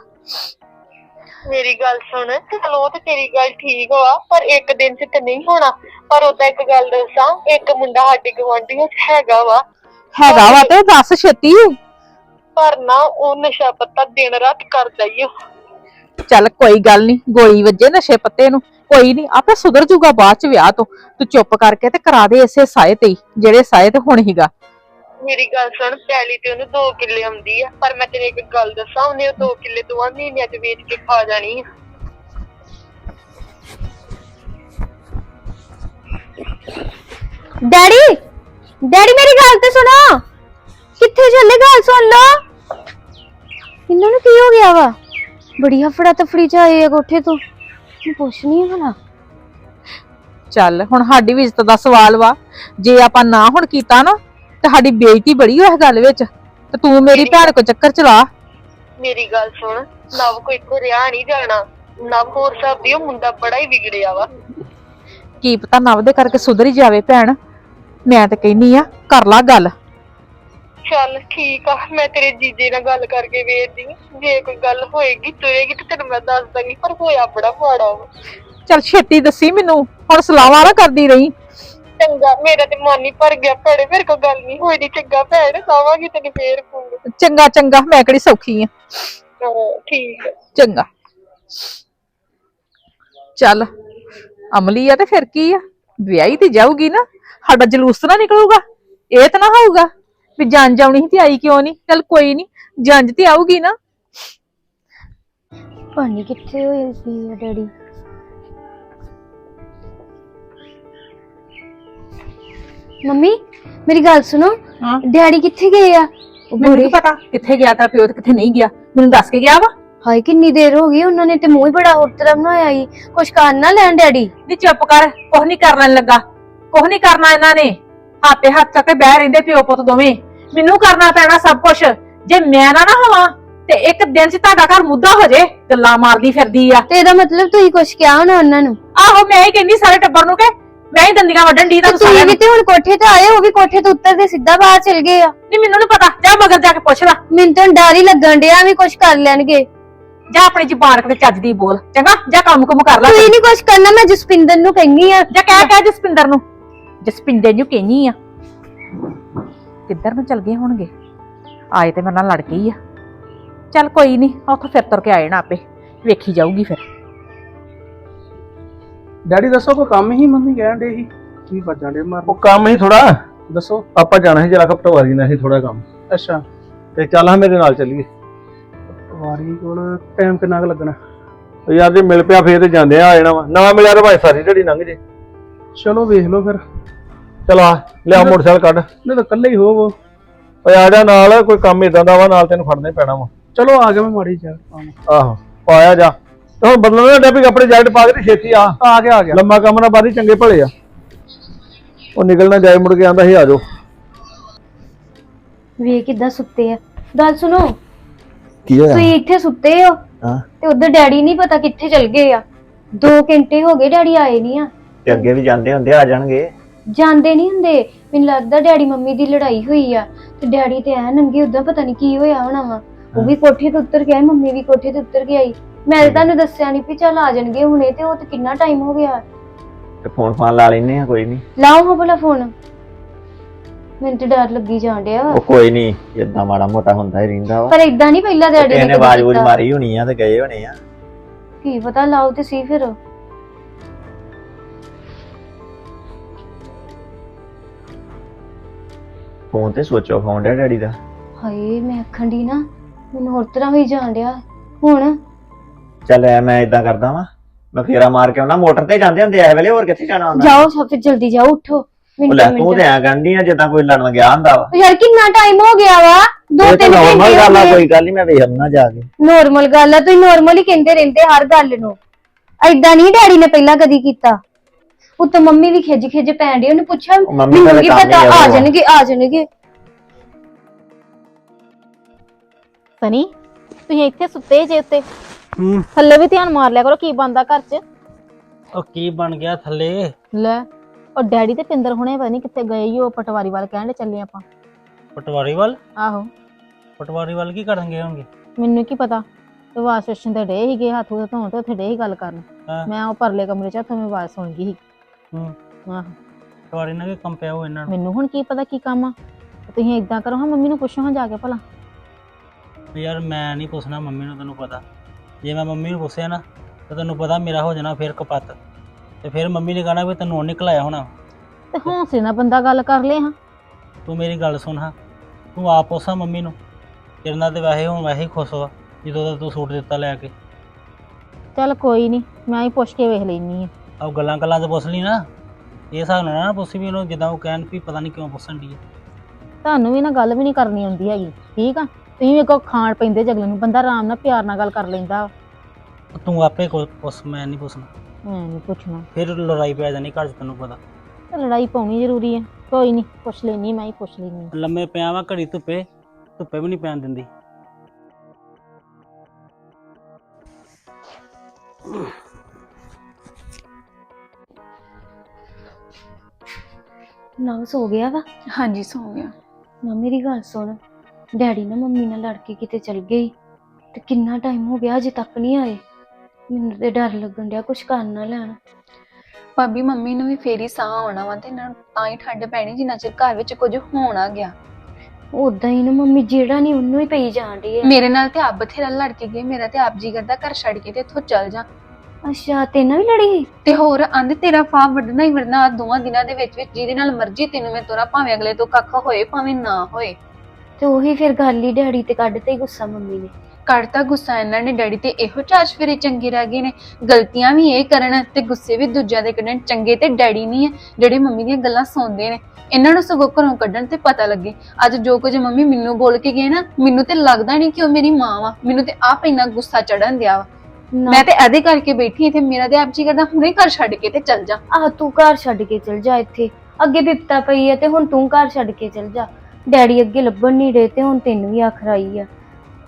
C: ਮੇਰੀ ਗੱਲ ਸੁਣ ਚਲੋ ਉਹ ਤੇ ਤੇਰੀ ਗੱਲ ਠੀਕ ਵਾ ਪਰ ਇੱਕ ਦਿਨ ਚ ਤੇ ਨਹੀਂ ਹੋਣਾ। ਪਰ ਉਦਾਂ ਇੱਕ ਗੱਲ ਦੱਸਾਂ ਇੱਕ ਮੁੰਡਾ ਸਾਡੇ ਗਵਾਂਢੀਆਂ ਚ ਹੈਗਾ ਵਾ।
B: ਹੈਗਾ ਵਾ ਤੇ ਦੱਸ ਛੇਤੀ।
C: ਪਰ ਨਾ ਉਹ ਨਸ਼ਾ ਪੱਤਾ ਦਿਨ ਰਾਤ ਕਰਦਾ ਹੀ
B: ਚੱਲ ਕੋਈ ਗੱਲ ਨਹੀਂ ਗੋਲੀ ਵੱਜੇ ਨਸ਼ੇ ਪੱਤੇ ਨੂੰ। ਕੋਈ ਨਹੀਂ ਆਪੇ ਸੁਧਰ ਜੂਗਾ ਬਾਅਦ ਚ ਵਿਆਹ ਤੋਂ। ਤੂੰ ਚੁੱਪ ਕਰਕੇ ਤੇ ਕਰਾ ਦੇ ਇਸੇ ਸਾਏ ਤੇ ਹੀ, ਜਿਹੜੇ ਸਾਏ ਤੇ ਹੁਣ ਹੀਗਾ
C: ਮੇਰੀ ਗੱਲ ਸੁਣ ਪਹਿਲੀ ਤੇ ਉਹਨੂੰ 2 ਕਿੱਲੇ ਆਉਂਦੀ ਆ। ਪਰ ਮੈਂ ਤੇਰੇ ਇੱਕ ਗੱਲ ਦੱਸਾਂ ਉਹਨੇ ਉਹ 2 ਕਿੱਲੇ ਦੋਵਾਂ ਮਹੀਨਿਆਂ ਚ ਵੇਚ ਕੇ ਖਾ ਜਾਣੀ ਆ।
D: ਡੈਡੀ ਡੈਡੀ ਮੇਰੀ ਗੱਲ ਤੇ ਸੁਣੋ। ਕਿੱਥੇ ਚੱਲੇ ਗੱਲ ਸੁਣ ਲਓ। ਇਹਨਾਂ ਨੂੰ ਕੀ ਹੋ ਗਿਆ ਵਾ? ਬੜੀ ਹਫੜਾ ਤਫੜੀ ਚ ਆਏ ਆ ਕੋਠੇ ਤੋਂ। ਮੈਂ ਪੁੱਛਣੀ ਆ ਭਲਾ।
B: ਚੱਲ ਹੁਣ ਸਾਡੀ ਵੀ ਇੱਜ਼ਤ ਦਾ ਸਵਾਲ ਵਾ। ਜੇ ਆਪਾਂ ਨਾ ਹੁਣ ਕੀਤਾ ਨਾ ਤੇ ਸਾਡੀ ਬੇਇੱਜ਼ਤੀ ਬੜੀ ਹੋਇਆ ਗੱਲ ਵਿੱਚ ਤੇ ਤੂੰ ਮੇਰੀ ਭੈਣ ਕੋ ਚੱਕਰ ਚਲਾ।
C: ਮੇਰੀ ਗੱਲ ਸੁਣ ਨਵ ਕੋ ਇੱਕੋ ਰਿਆ ਨਹੀਂ ਜਾਣਾ। ਨਵ ਹੋਰ ਸਾਹਿਬ ਦੀ ਉਹ ਮੁੰਡਾ ਬੜਾ ਹੀ ਵਿਗੜਿਆ ਵਾ।
B: ਕੀ ਪਤਾ ਨਵ ਦੇ ਕਰਕੇ ਸੁਧਰ ਹੀ ਜਾਵੇ ਭੈਣ। ਮੈਂ ਤੇ ਕਹਿੰਨੀ ਆ ਕਰ ਲਾ ਗੱਲ।
C: ਚੱਲ ਠੀਕ ਆ ਮੈਂ ਤੇਰੇ ਜੀਜੇ ਨਾਲ ਗੱਲ ਕਰਕੇ ਵੇਖਦੀ ਆਂ। ਜੇ ਕੋਈ ਗੱਲ ਹੋਏਗੀ ਤੁਰੇਗੀ ਤੇ ਤੈਨੂੰ ਮੈਂ ਦੱਸ ਦਾਂਗੀ ਪਰ ਹੋਇਆ ਬੜਾ ਮਾੜਾ ਵਾ।
B: ਚੱਲ ਛੇਤੀ ਦੱਸੀ ਮੈਨੂੰ ਹੁਣ ਸਲਾਵਾ ਨਾ ਕਰਦੀ ਰਹੀ।
C: ਚੰਗਾ ਮੇਰਾ ਤੇ ਮਨ ਹੀ ਭਰ ਗਿਆ ਭੈਣੇ ਮੇਰੇ ਕੋ ਗੱਲ ਨਹੀਂ ਹੋਈ ਦੀ ਚੰਗਾ ਭੈਣ ਲਾਵਾਂਗੀ ਤੈਨੂੰ ਫੇਰ ਫੋਨ
B: ਚੰਗਾ ਚੰਗਾ ਮੈਂ ਕਿਹੜੀ ਸੌਖੀ ਆ।
C: ਹਾਂ, ਠੀਕ ਆ
B: ਚੰਗਾ। ਚੱਲ ਅਮਲੀ ਆ ਤੇ ਫਿਰ ਕੀ ਆ? ਵਿਆਹੀ ਤੇ ਜਾਊਗੀ ਨਾ ਸਾਡਾ ਜਲੂਸ ਤਾਂ ਨਾ ਨਿਕਲੂਗਾ ਇਹ ਤਾਂ ਨਾ ਹੋਊਗਾ ਵੀ ਜੰਜ ਆਉਣੀ ਸੀ ਤੇ ਆਈ ਕਿਉਂ ਨਹੀਂ? ਚੱਲ ਕੋਈ ਨਹੀਂ ਜੰਜ ਤੇ ਆਊਗੀ ਨਾ।
D: ਪਾਣੀ ਕਿੱਥੇ ਹੋਏ ਸੀ ਡੈਡੀ? ਮੰਮੀ ਮੇਰੀ ਗੱਲ ਸੁਣੋ।
B: ਹਾਂ।
D: ਡੈਡੀ ਕਿੱਥੇ ਗਏ ਆ? ਉਹ
B: ਮੈਨੂੰ ਪਤਾ ਕਿੱਥੇ ਗਿਆ ਤਾਂ ਪਿਓ ਤੇ ਕਿੱਥੇ ਨਹੀਂ ਗਿਆ। ਮੈਨੂੰ ਦੱਸ ਕੇ ਗਿਆ ਵਾ।
D: ਹਾਏ ਕਿੰਨੀ ਦੇਰ ਹੋ ਗਈ ਉਹਨਾਂ ਨੇ ਤੇ ਮੂੰਹ ਹੀ ਬੜਾ ਹੋਰ ਤਰ੍ਹਾਂ ਬਣਾਇਆ ਈ ਕੁਛ ਕਰਨ ਨਾ ਲੈਣ ਡੈਡੀ।
B: ਨੀ ਚੁੱਪ ਕਰ ਕੁਝ ਨਹੀਂ ਕਰਨ ਲੱਗਾ। ਕੁਝ ਨਹੀਂ ਕਰਨਾ ਇਹਨਾਂ ਨੇ। ਹੱਥੇ ਹੱਥ ਚੱਕ ਕੇ ਬਹਿ ਰਹਿੰਦੇ ਪਿਓ ਪੁੱਤ ਦੋਵੇਂ। ਮੈਨੂੰ ਕਰਨਾ ਪੈਣਾ ਸਭ ਕੁਝ ਜੇ ਮੈਂ ਨਾ ਨਾ ਹੋਵਾਂ ਤੇ ਇੱਕ ਦਿਨ 'ਚ ਤੁਹਾਡਾ ਘਰ ਮੁੱਦਾ ਹੋ ਜੇ ਗੱਲਾਂ ਮਾਰਦੀ ਫਿਰਦੀ ਆ।
D: ਤੇ ਇਹਦਾ ਮਤਲਬ ਤੁਸੀਂ ਕੁਛ ਕਿਹਾ ਹੋਣਾ ਉਹਨਾਂ ਨੂੰ?
B: ਆਹੋ ਮੈਂ ਹੀ ਕਹਿੰਦੀ ਸਾਰੇ ਟੱਬਰ ਨੂੰ ਕਿ ਮੈਂ ਹੀ ਦੰਦੀਆਂ ਵੱਢਣ ਦੀ
D: ਤੇ
B: ਤੁਹਾਨੂੰ
D: ਤੁਸੀਂ
B: ਸਾਰਿਆਂ
D: ਵੀ
B: ਨੂੰ।
D: ਤੇ ਹੁਣ ਕੋਠੇ ਤੇ ਆਏ ਉਹ ਵੀ ਕੋਠੇ ਤੋਂ ਉੱਤਰ ਦੇ ਸਿੱਧਾ ਬਾਹਰ ਚਲ ਗਏ ਆ।
B: ਨਹੀਂ ਮੈਨੂੰ ਨੀ ਪਤਾ। ਜਾ ਮਗਰ ਜਾ ਕੇ ਪੁੱਛ ਲੈ।
D: ਮੈਨੂੰ ਤਾਂ ਡਰ ਹੀ ਲੱਗਣ ਡਿਆ ਵੀ ਕੁਛ ਕਰ ਲੈਣਗੇ।
B: ਜਾ ਆਪਣੀ ਜ਼ਬਾਨ ਕਿਤੇ ਚੱਜ ਦੀ ਬੋਲ। ਚੰਗਾ ਜਾ ਕੰਮ ਕੁਮ ਕਰ ਲੈ।
D: ਤੁਸੀਂ ਨਹੀਂ ਕੁਛ ਕਰਨਾ ਮੈਂ ਜਸਪਿੰਦਰ ਨੂੰ ਕਹਿੰਨੀ ਆ।
B: ਜਾ ਕਹਿ ਕਹਿ ਜਸਪਿੰਦਰ ਨੂੰ। ਜਸਪਿੰਦਰ ਨੂੰ ਕਹਿਨੀ ਆ। ਕਿੱਧਰ ਨੂੰ ਚਲ ਗਏ ਹੋਣਗੇ? ਆਏ ਤੇ ਮੇਰੇ ਨਾਲ ਲੜ ਗਈ ਆ। ਚੱਲ ਕੋਈ ਨਹੀਂ ਉੱਥੋਂ ਫਿਰ ਤੁਰ ਕੇ ਆਏ ਨਾ ਆਪੇ। ਵੇਖੀ ਜਾਊਗੀ ਫਿਰ।
E: ਡੈਡੀ ਦੱਸੋ ਕੋਈ ਕੰਮ ਹੀ ਮੰਮੀ ਕਹਿਣ ਦੇ ਸੀ? ਕੀ ਵੱਜਾਂ ਦੇ ਮਾਰ
A: ਉਹ ਕੰਮ ਹੀ ਥੋੜਾ
E: ਦੱਸੋ।
A: ਆਪਾਂ ਜਾਣਾ ਸੀ ਜਰਾ ਪਟਵਾਰੀ ਨਾਲ ਸੀ ਥੋੜਾ ਕੰਮ।
E: ਅੱਛਾ।
A: ਤੇ ਚੱਲ ਹਾਂ ਮੇਰੇ ਨਾਲ ਚੱਲੀਏ।
E: ਵਾਰੀ ਕੋਲ ਟਾਈਮ ਕਿੰਨਾ ਕੁ ਲੱਗਣਾ?
A: ਉਹ ਯਾਰ ਜੇ ਮਿਲ ਪਿਆ ਫੇਰ ਤੇ ਜਾਂਦੇ ਆ ਆ ਜਾਣਾ ਵਾ। ਨਾ ਮਿਲਿਆ ਤਾਂ ਭਾਵੇਂ ਸਾਰੀ ਢੜੀ ਲੰਘ ਜੇ।
E: ਚਲੋ ਵੇਖ ਲਓ ਫਿਰ।
A: ਚਲ ਆ ਲਿਆ ਮੋਟਰਸਾਈਕਲ ਕੱਢ।
E: ਨਹੀਂ ਤਾਂ ਇਕੱਲੇ ਹੀ ਹੋਵੋ।
A: ਓਏ ਆ ਜਾ ਨਾਲ ਕੋਈ ਕੰਮ ਇਦਾਂ ਦਾ ਵਾ ਨਾਲ ਤੈਨੂੰ ਫੜਨਾ ਹੀ ਪੈਣਾ ਵਾ।
E: ਚਲੋ ਆ ਗਿਆ ਮੈਂ ਮਾੜੀ ਜਾ
A: ਆਹੋ ਪਾਇਆ ਜਾ। ਹੁਣ ਬਦਲਣਾ ਨਾ ਡੱਬੀ ਕੱਪੜੇ ਜੈਕਟ ਪਾ ਕੇ ਤੇ ਛੇਤੀ ਆ।
E: ਆ ਗਿਆ ਆ ਗਿਆ।
A: ਲੰਮਾ ਕੰਮ ਨਾ ਬਾਦੀ ਚੰਗੇ ਭਲੇ ਆ। ਉਹ ਨਿਕਲਣਾ ਜਾਏ ਮੁੜ ਕੇ ਆਂਦਾ ਸੀ ਆ ਜਾਓ।
D: ਵੇ ਕਿੱਦਾਂ ਸੁੱਤੇ ਆ। ਗੱਲ ਸੁਣੋ।
F: ਕੀ ਹੋਇਆ?
D: ਤੁਸੀਂ ਇੱਥੇ ਸੁੱਤੇ ਹੋ
F: ਹਾਂ।
D: ਤੇ ਉਧਰ ਡੈਡੀ ਨਹੀਂ ਪਤਾ ਕਿੱਥੇ ਚਲ ਗਏ ਆ। 2 ਘੰਟੇ ਹੋ ਗਏ ਡੈਡੀ ਆਏ ਨਹੀਂ ਆ।
F: ਤੇ ਅੱਗੇ ਵੀ ਜਾਂਦੇ ਹੁੰਦੇ ਆ ਜਾਣਗੇ।
D: ਜਾਂਦੇ ਨਹੀਂ ਹੁੰਦੇ। ਮੈਨੂੰ ਲੱਗਦਾ ਡੈਡੀ ਮੰਮੀ ਦੀ ਲੜਾਈ ਹੋਈ ਆ। ਤੇ ਡੈਡੀ ਤੇ ਐ ਨੰਗੇ ਉਦਾਂ ਪਤਾ ਨਹੀਂ ਕੀ ਹੋਇਆ ਹੋਣਾ ਵਾ। ਉਹ ਵੀ ਕੋਠੇ ਤੋਂ ਉੱਤਰ ਗਿਆ ਮੰਮੀ ਵੀ ਕੋਠੇ ਤੋਂ ਉੱਤਰ ਕੇ ਆਈ ਮੈਂ ਤਾਂ ਤੁਹਾਨੂੰ ਦੱਸਿਆ ਨਹੀਂ ਵੀ ਚੱਲ ਆ ਜਾਣਗੇ ਹੁਣੇ ਤੇ ਉਹ ਤੇ ਕਿੰਨਾ ਟਾਈਮ ਹੋ ਗਿਆ।
F: ਤੇ ਫੋਨ ਫਾਨ ਲਾ ਲੈਨੇ ਆ ਕੋਈ ਨਹੀਂ
D: ਲਾਓ ਹਾਂ ਭਲਾ ਫੋਨ। ਮੈਨੂੰ ਤੇ ਡਰ ਲੱਗੀ ਜਾਣ ਡਿਆ।
F: ਉਹ ਕੋਈ ਨਹੀਂ ਇਦਾਂ ਮਾੜਾ ਮੋਟਾ ਹੁੰਦਾ ਹੀ ਰਹਿੰਦਾ ਵਾ।
D: ਪਰ ਇਦਾਂ ਨਹੀਂ ਪਹਿਲਾਂ ਡੈਡੀ
F: ਇਹਨੇ
D: ਕਦੀ
F: ਆਵਾਜ਼
D: ਕੀਤਾ।
F: ਮਾਰੀ ਹੋਣੀ ਆ ਤੇ ਗਏ ਹੋਣੇ ਆ।
D: ਕੀ ਪਤਾ ਲਾਓ ਤੇ ਸੀ ਫਿਰ।
F: ਫੋਨ ਤੇ ਸੋਚੋ ਫੋਨ ਡਿਆ ਡੈਡੀ ਦਾ।
D: ਹਾਏ ਮੈਂ ਆਖਣ ਦੀ ਨਾ ਮੈਨੂੰ ਹੋਰ ਤਰ੍ਹਾਂ ਹੋਈ ਜਾਣ ਡਿਆ। ਹੁਣ
F: ਚੱਲ ਐ ਮੈਂ ਇਦਾਂ ਕਰਦਾ ਵਾਂ। ਮੈਂ ਫੇਰਾ ਮਾਰ ਕੇ ਆਉਣਾ ਮੋਟਰ ਤੇ ਜਾਂਦੇ ਹੁੰਦੇ ਐ ਵੇਲੇ ਹੋਰ ਕਿੱਥੇ ਜਾਣਾ ਹੁੰਦਾ?
D: ਜਾਓ ਸਭ ਫਿਰ ਜਲਦੀ ਜਾਓ ਉੱਠੋ।
F: ਉਹ ਲੈ
D: ਮਿੰਟ।
F: ਤੂੰ ਤੇ ਐ ਗੰਢੀ ਆ ਜਿੱਦਾਂ ਕੋਈ ਲੜਨ ਗਿਆ ਹੁੰਦਾ ਵਾ।
D: ਯਾਰ ਕਿੰਨਾ ਟਾਈਮ ਹੋ ਗਿਆ ਵਾ? ਦੋ
F: ਇਹ ਤਾਂ
D: ਤਿੰਨ
F: normal
D: ਘੰਟੇ
F: ਗੱਲ ਆ
D: ਹੋ
F: ਕੋਈ ਗੱਲ ਨਹੀਂ ਮੈਂ ਵੇਖ ਆਉਣਾ ਜਾ ਕੇ।
D: ਨੋਰਮਲ ਗੱਲ ਆ ਤੁਸੀਂ ਨੋਰਮਲ ਹੀ ਕਹਿੰਦੇ ਰਹਿੰਦੇ ਹਰ ਗੱਲ ਨੂੰ। ਐਦਾਂ ਨਹੀਂ ਡੈਡੀ ਨੇ ਪਹਿਲਾਂ ਕਦੀ ਕੀਤਾ। ਉੱਤੋਂ ਮੰਮੀ ਵੀ ਖਿੱਜ ਖਿੱਜ ਪੈਣ ਡਈ ਉਹਨੇ ਪੁੱਛਿਆ
F: ਉਹ ਮੰਮੀ
D: ਮੈਨੂੰ
F: ਦਾ
D: ਕੀ
F: ਕੰਮ ਹੀ
D: ਪਤਾ ਆ
F: ਆ।
D: ਜਾਣਗੇ ਆ ਜਾਣਗੇ।
G: ਸਨੀ ਤੁਸੀਂ ਇੱਥੇ ਸੁੱਤੇ ਜੇ ਉੱਤੇ।
E: ਹੂੰ।
G: ਥੱਲੇ ਵੀ ਧਿਆਨ ਮਾਰ ਲਿਆ ਕਰੋ ਕੀ ਬੰਦਾ ਘਰ 'ਚ?
E: ਉਹ ਕੀ ਬਣ ਗਿਆ ਥੱਲੇ?
G: ਲੈ ਉਹ ਡੈਡੀ ਤੇ ਪਿੰਦਰ ਹੁਣੇ ਪਤਾ ਨਹੀਂ ਕਿੱਥੇ ਗਏ ਈ ਉਹ ਪਟਵਾਰੀ ਵੱਲ ਕਹਿਣ ਦੇ ਚੱਲੇ ਆਪਾਂ।
E: ਪਟਵਾਰੀ ਵੱਲ?
G: ਆਹੋ।
E: ਪਟਵਾਰੀ ਵੱਲ ਕੀ ਕਰਨਗੇ ਹੋਣਗੇ?
G: ਮੈਨੂੰ ਕੀ ਪਤਾ ਤੇ ਵਾਸ਼ ਸਟੇਸ਼ਨ ਤੇ ਡੇ ਸੀਗੇ ਹੱਥ ਉਹਦੇ ਧੋਣ ਤੇ ਉੱਥੇ ਡੇ ਹੀ ਗੱਲ ਕਰਨ।
E: ਹਾਂ।
G: ਮੈਂ ਉਹ ਪਰਲੇ ਕਮਰੇ 'ਚ ਹੱਥੋਂ ਮੈਂ ਆਵਾਜ਼ ਸੁਣ ਗਈ ਸੀ।
E: ਹੂੰ।
G: ਆਹੋ।
E: ਪਟਵਾਰੀ ਨਾਲ ਕੀ ਕੰਮ ਪਿਆ ਉਹ ਇਹਨਾਂ ਨੂੰ
G: ਮੈਨੂੰ ਹੁਣ ਕੀ ਪਤਾ ਕੀ ਕੰਮ ਆ ਤੇ ਤੁਸੀਂ ਇਦਾਂ ਕਰੋ ਹਾਂ ਮੰਮੀ ਨੂੰ ਪੁੱਛੋ ਹਾਂ ਜਾ ਕੇ ਭਲਾ।
E: ਵੀ ਯਾਰ ਮੈਂ ਨਹੀਂ ਪੁੱਛਣਾ ਮੰਮੀ ਨੂੰ ਤੈਨੂੰ ਪਤਾ।
H: ਜੇ ਮੈਂ ਮੰਮੀ ਨੂੰ ਪੁੱਛਿਆ ਨਾ ਤਾਂ ਤੈਨੂੰ ਪਤਾ ਮੇਰਾ ਹੋ ਜਾਣਾ ਫਿਰ ਕਪੱਤ। ਤੇ ਫਿਰ ਮੰਮੀ ਨੇ ਕਹਣਾ ਵੀ ਤੈਨੂੰ ਨਿਕਲ ਆਇਆ ਹੋਣਾ।
G: ਤੇ ਹੌਂਸਲੇ ਨਾਲ ਬੰਦਾ ਗੱਲ ਕਰ ਲੇ ਹਾਂ।
H: ਤੂੰ ਮੇਰੀ ਗੱਲ ਸੁਣ ਹਾਂ। ਤੂੰ ਆਪ ਪੁੱਛਾਂ ਮੰਮੀ ਨੂੰ। ਤੇਰੇ ਨਾਲ ਤੇ ਵੈਸੇ ਹੁਣ ਵੈਸੇ ਹੀ ਖੁਸ਼ ਵਾ ਜਦੋਂ ਦਾ ਤੂੰ ਸੂਟ ਦਿੱਤਾ ਲੈ ਕੇ।
G: ਚੱਲ ਕੋਈ ਨਹੀਂ ਮੈਂ ਹੀ ਪੁੱਛ ਕੇ ਵੇਖ ਲੈਣੀ ਆ
H: ਆਹ ਗੱਲਾਂ ਗੱਲਾਂ ਤੇ ਪੁੱਛ ਲਈ ਨਾ। ਇਹ ਹਿਸਾਬ ਨਾਲ ਨਾ ਪੁੱਛੀ ਵੀ ਉਹਨੂੰ ਜਿੱਦਾਂ ਉਹ ਕਹਿਣ ਵੀ ਪਤਾ ਨਹੀਂ ਕਿਉਂ ਪੁੱਛਣ ਦੀ
G: ਤੁਹਾਨੂੰ ਵੀ ਨਾ ਗੱਲ ਵੀ ਨਹੀਂ ਕਰਨੀ ਆਉਂਦੀ ਹੈਗੀ ਠੀਕ ਆ? ਤੁਸੀਂ ਵੀ ਕੋ ਖਾਣ ਪੈਂਦੇ ਜਗਲੇ ਨੂੰ ਬੰਦਾ ਆਰਾਮ ਨਾਲ ਪਿਆਰ ਨਾਲ ਗੱਲ ਕਰ ਲੈਂਦਾ। ਵਾ।
H: ਤੂੰ ਆਪੇ ਕੁ- ਪੁੱਛ ਮੈਂ ਨਹੀਂ ਪੁੱਛਣਾ।
G: ਮੈਂ ਨਹੀਂ ਪੁੱਛਣਾ।
H: ਫਿਰ ਲੜਾਈ ਪੈ ਜਾਣੀ ਘਰ 'ਚ ਤੈਨੂੰ ਪਤਾ।
G: ਤੇ ਲੜਾਈ ਪਾਉਣੀ ਜ਼ਰੂਰੀ ਹੈ ਕੋਈ ਨਹੀਂ ਪੁੱਛ ਲੈਣੀ ਮੈਂ ਹੀ ਪੁੱਛ ਲੈਣੀ
H: ਲੰਮੇ ਪਿਆ ਵਾਂ ਘੜੀ ਧੁੱਪੇ ਧੁੱਪੇ ਵੀ ਨਹੀਂ ਪੈਣ ਦਿੰਦੀ।
D: ਨਵ ਸੋ ਗਿਆ ਵਾ?
I: ਹਾਂਜੀ ਸੌ ਗਿਆ।
D: ਨਾ ਮੇਰੀ ਗੱਲ ਸੁਣ। ਡੈਡੀ ਨਾ ਮੰਮੀ ਨਾਲ ਲੜ ਕੇ ਕਿਤੇ ਚਲ ਗਈ ਤੇ ਕਿੰਨਾ ਟਾਈਮ ਹੋ ਗਿਆ ਅਜੇ ਤੱਕ ਨਹੀਂ ਆਏ। ਮੈਨੂੰ ਤੇ ਡਰ ਲੱਗਣ ਡਿਆ ਕੁਛ ਕਰ ਨਾ ਲੈਣ।
I: ਭਾਬੀ ਮੰਮੀ ਨੂੰ ਵੀ ਫੇਰ ਹੀ ਸਾਹ ਆਉਣਾ ਵਾ ਤੇ ਇਹਨਾਂ ਨੂੰ ਤਾਂ ਹੀ ਠੰਡ ਪੈਣੀ ਜਿੰਨਾ ਚਿਰ ਘਰ ਵਿੱਚ ਕੁਝ ਹੋਣਾ ਗਿਆ।
D: ਉਦਾਂ ਹੀ ਨਾ ਮੰਮੀ ਜਿਹੜਾ ਨਹੀਂ ਉਹਨੂੰ ਹੀ ਪਈ ਜਾਣ ਡਈ ਆ
I: ਮੇਰੇ ਨਾਲ ਤੇ ਆਪ ਬਥੇਰਾ ਲੜ ਕੇ ਗਏ ਮੇਰਾ ਤੇ ਆਪ ਜੀ ਕਰਦਾ ਘਰ ਛੱਡ ਕੇ ਤੇ ਇੱਥੋਂ ਚੱਲ ਜਾ।
D: ਅੱਛਾ ਤੈਨੂੰ ਵੀ ਲੜੀ ਸੀ?
I: ਤੇ ਹੋਰ ਆਂਦੇ ਤੇਰਾ ਫਾਹ ਵੱਢਣਾ ਹੀ ਵੱਢਣਾ ਆਹ ਦੋਵਾਂ ਦਿਨਾਂ ਦੇ ਵਿੱਚ ਵਿੱਚ ਜਿਹਦੇ ਨਾਲ ਮਰਜ਼ੀ ਤੈਨੂੰ ਮੈਂ ਤੋਰਾ ਭਾਵੇਂ ਅਗਲੇ ਤੋਂ ਕੱਖ ਹੋਏ ਭਾਵੇਂ ਨਾ ਹੋਏ।
D: ਤੇ ਉਹੀ ਫਿਰ ਗੱਲ ਹੀ ਡੈਡੀ ਤੇ ਕੱਢ ਤੇ ਗੁੱਸਾ ਮੰਮੀ ਨੇ।
I: ਕੱਢਤਾ ਗੁੱਸਾ ਇਹਨਾਂ ਨੇ ਡੈਡੀ ਤੇ ਇਹੋ ਚਾਸ਼ ਫਿਰੇ ਚੰਗੇ ਰਹਿ ਗਏ ਨੇ। ਗਲਤੀਆਂ ਵੀ ਇਹ ਕਰਨ ਤੇ ਗੁੱਸੇ ਵੀ ਦੂਜਿਆਂ ਦੇ ਕੱਢਣ ਚੰਗੇ ਤੇ ਡੈਡੀ ਨਹੀਂ ਹੈ ਜਿਹੜੇ ਮੰਮੀ ਦੀਆਂ ਗੱਲਾਂ ਸੁਣਦੇ ਨੇ। ਇਹਨਾਂ ਨੂੰ ਸਗੋਂ ਘਰੋਂ ਕੱਢਣ ਤੇ ਪਤਾ ਲੱਗੇ। ਅੱਜ ਜੋ ਕੁਝ ਮੰਮੀ ਮੈਨੂੰ ਬੋਲ ਕੇ ਗਏ ਨਾ ਮੈਨੂੰ ਤੇ ਲੱਗਦਾ ਨਹੀਂ ਕਿ ਉਹ ਮੇਰੀ ਮਾਂ ਵਾ। ਮੈਨੂੰ ਤੇ ਆਪ ਇੰਨਾ ਗੁੱਸਾ ਚੜਨ ਦਿਆ ਵਾ।
D: ਨਾ।
I: ਮੈਂ ਤੇ ਇਹਦੇ ਕਰਕੇ ਬੈਠੀ ਇੱਥੇ ਮੇਰਾ ਤੇ ਆਪ ਜੀ ਕਰਦਾ ਹੁਣੇ ਘਰ ਛੱਡ ਕੇ ਤੇ ਚੱਲ ਜਾ।
D: ਆ ਤੂੰ ਘਰ ਛੱਡ ਕੇ ਚਲ ਜਾ ਇੱਥੇ। ਅੱਗੇ ਬਿਪਤਾ ਪਈ ਆ ਤੇ ਹੁਣ ਤੂੰ ਘਰ ਛੱਡ ਕੇ ਚਲ ਜਾ। ਡੈਡੀ ਅੱਗੇ ਲੱਭਣ ਨਹੀਂ ਰਹੇ ਤੇ ਹੁਣ ਤੈਨੂੰ ਵੀ ਆਖਰ ਆਈ ਆ।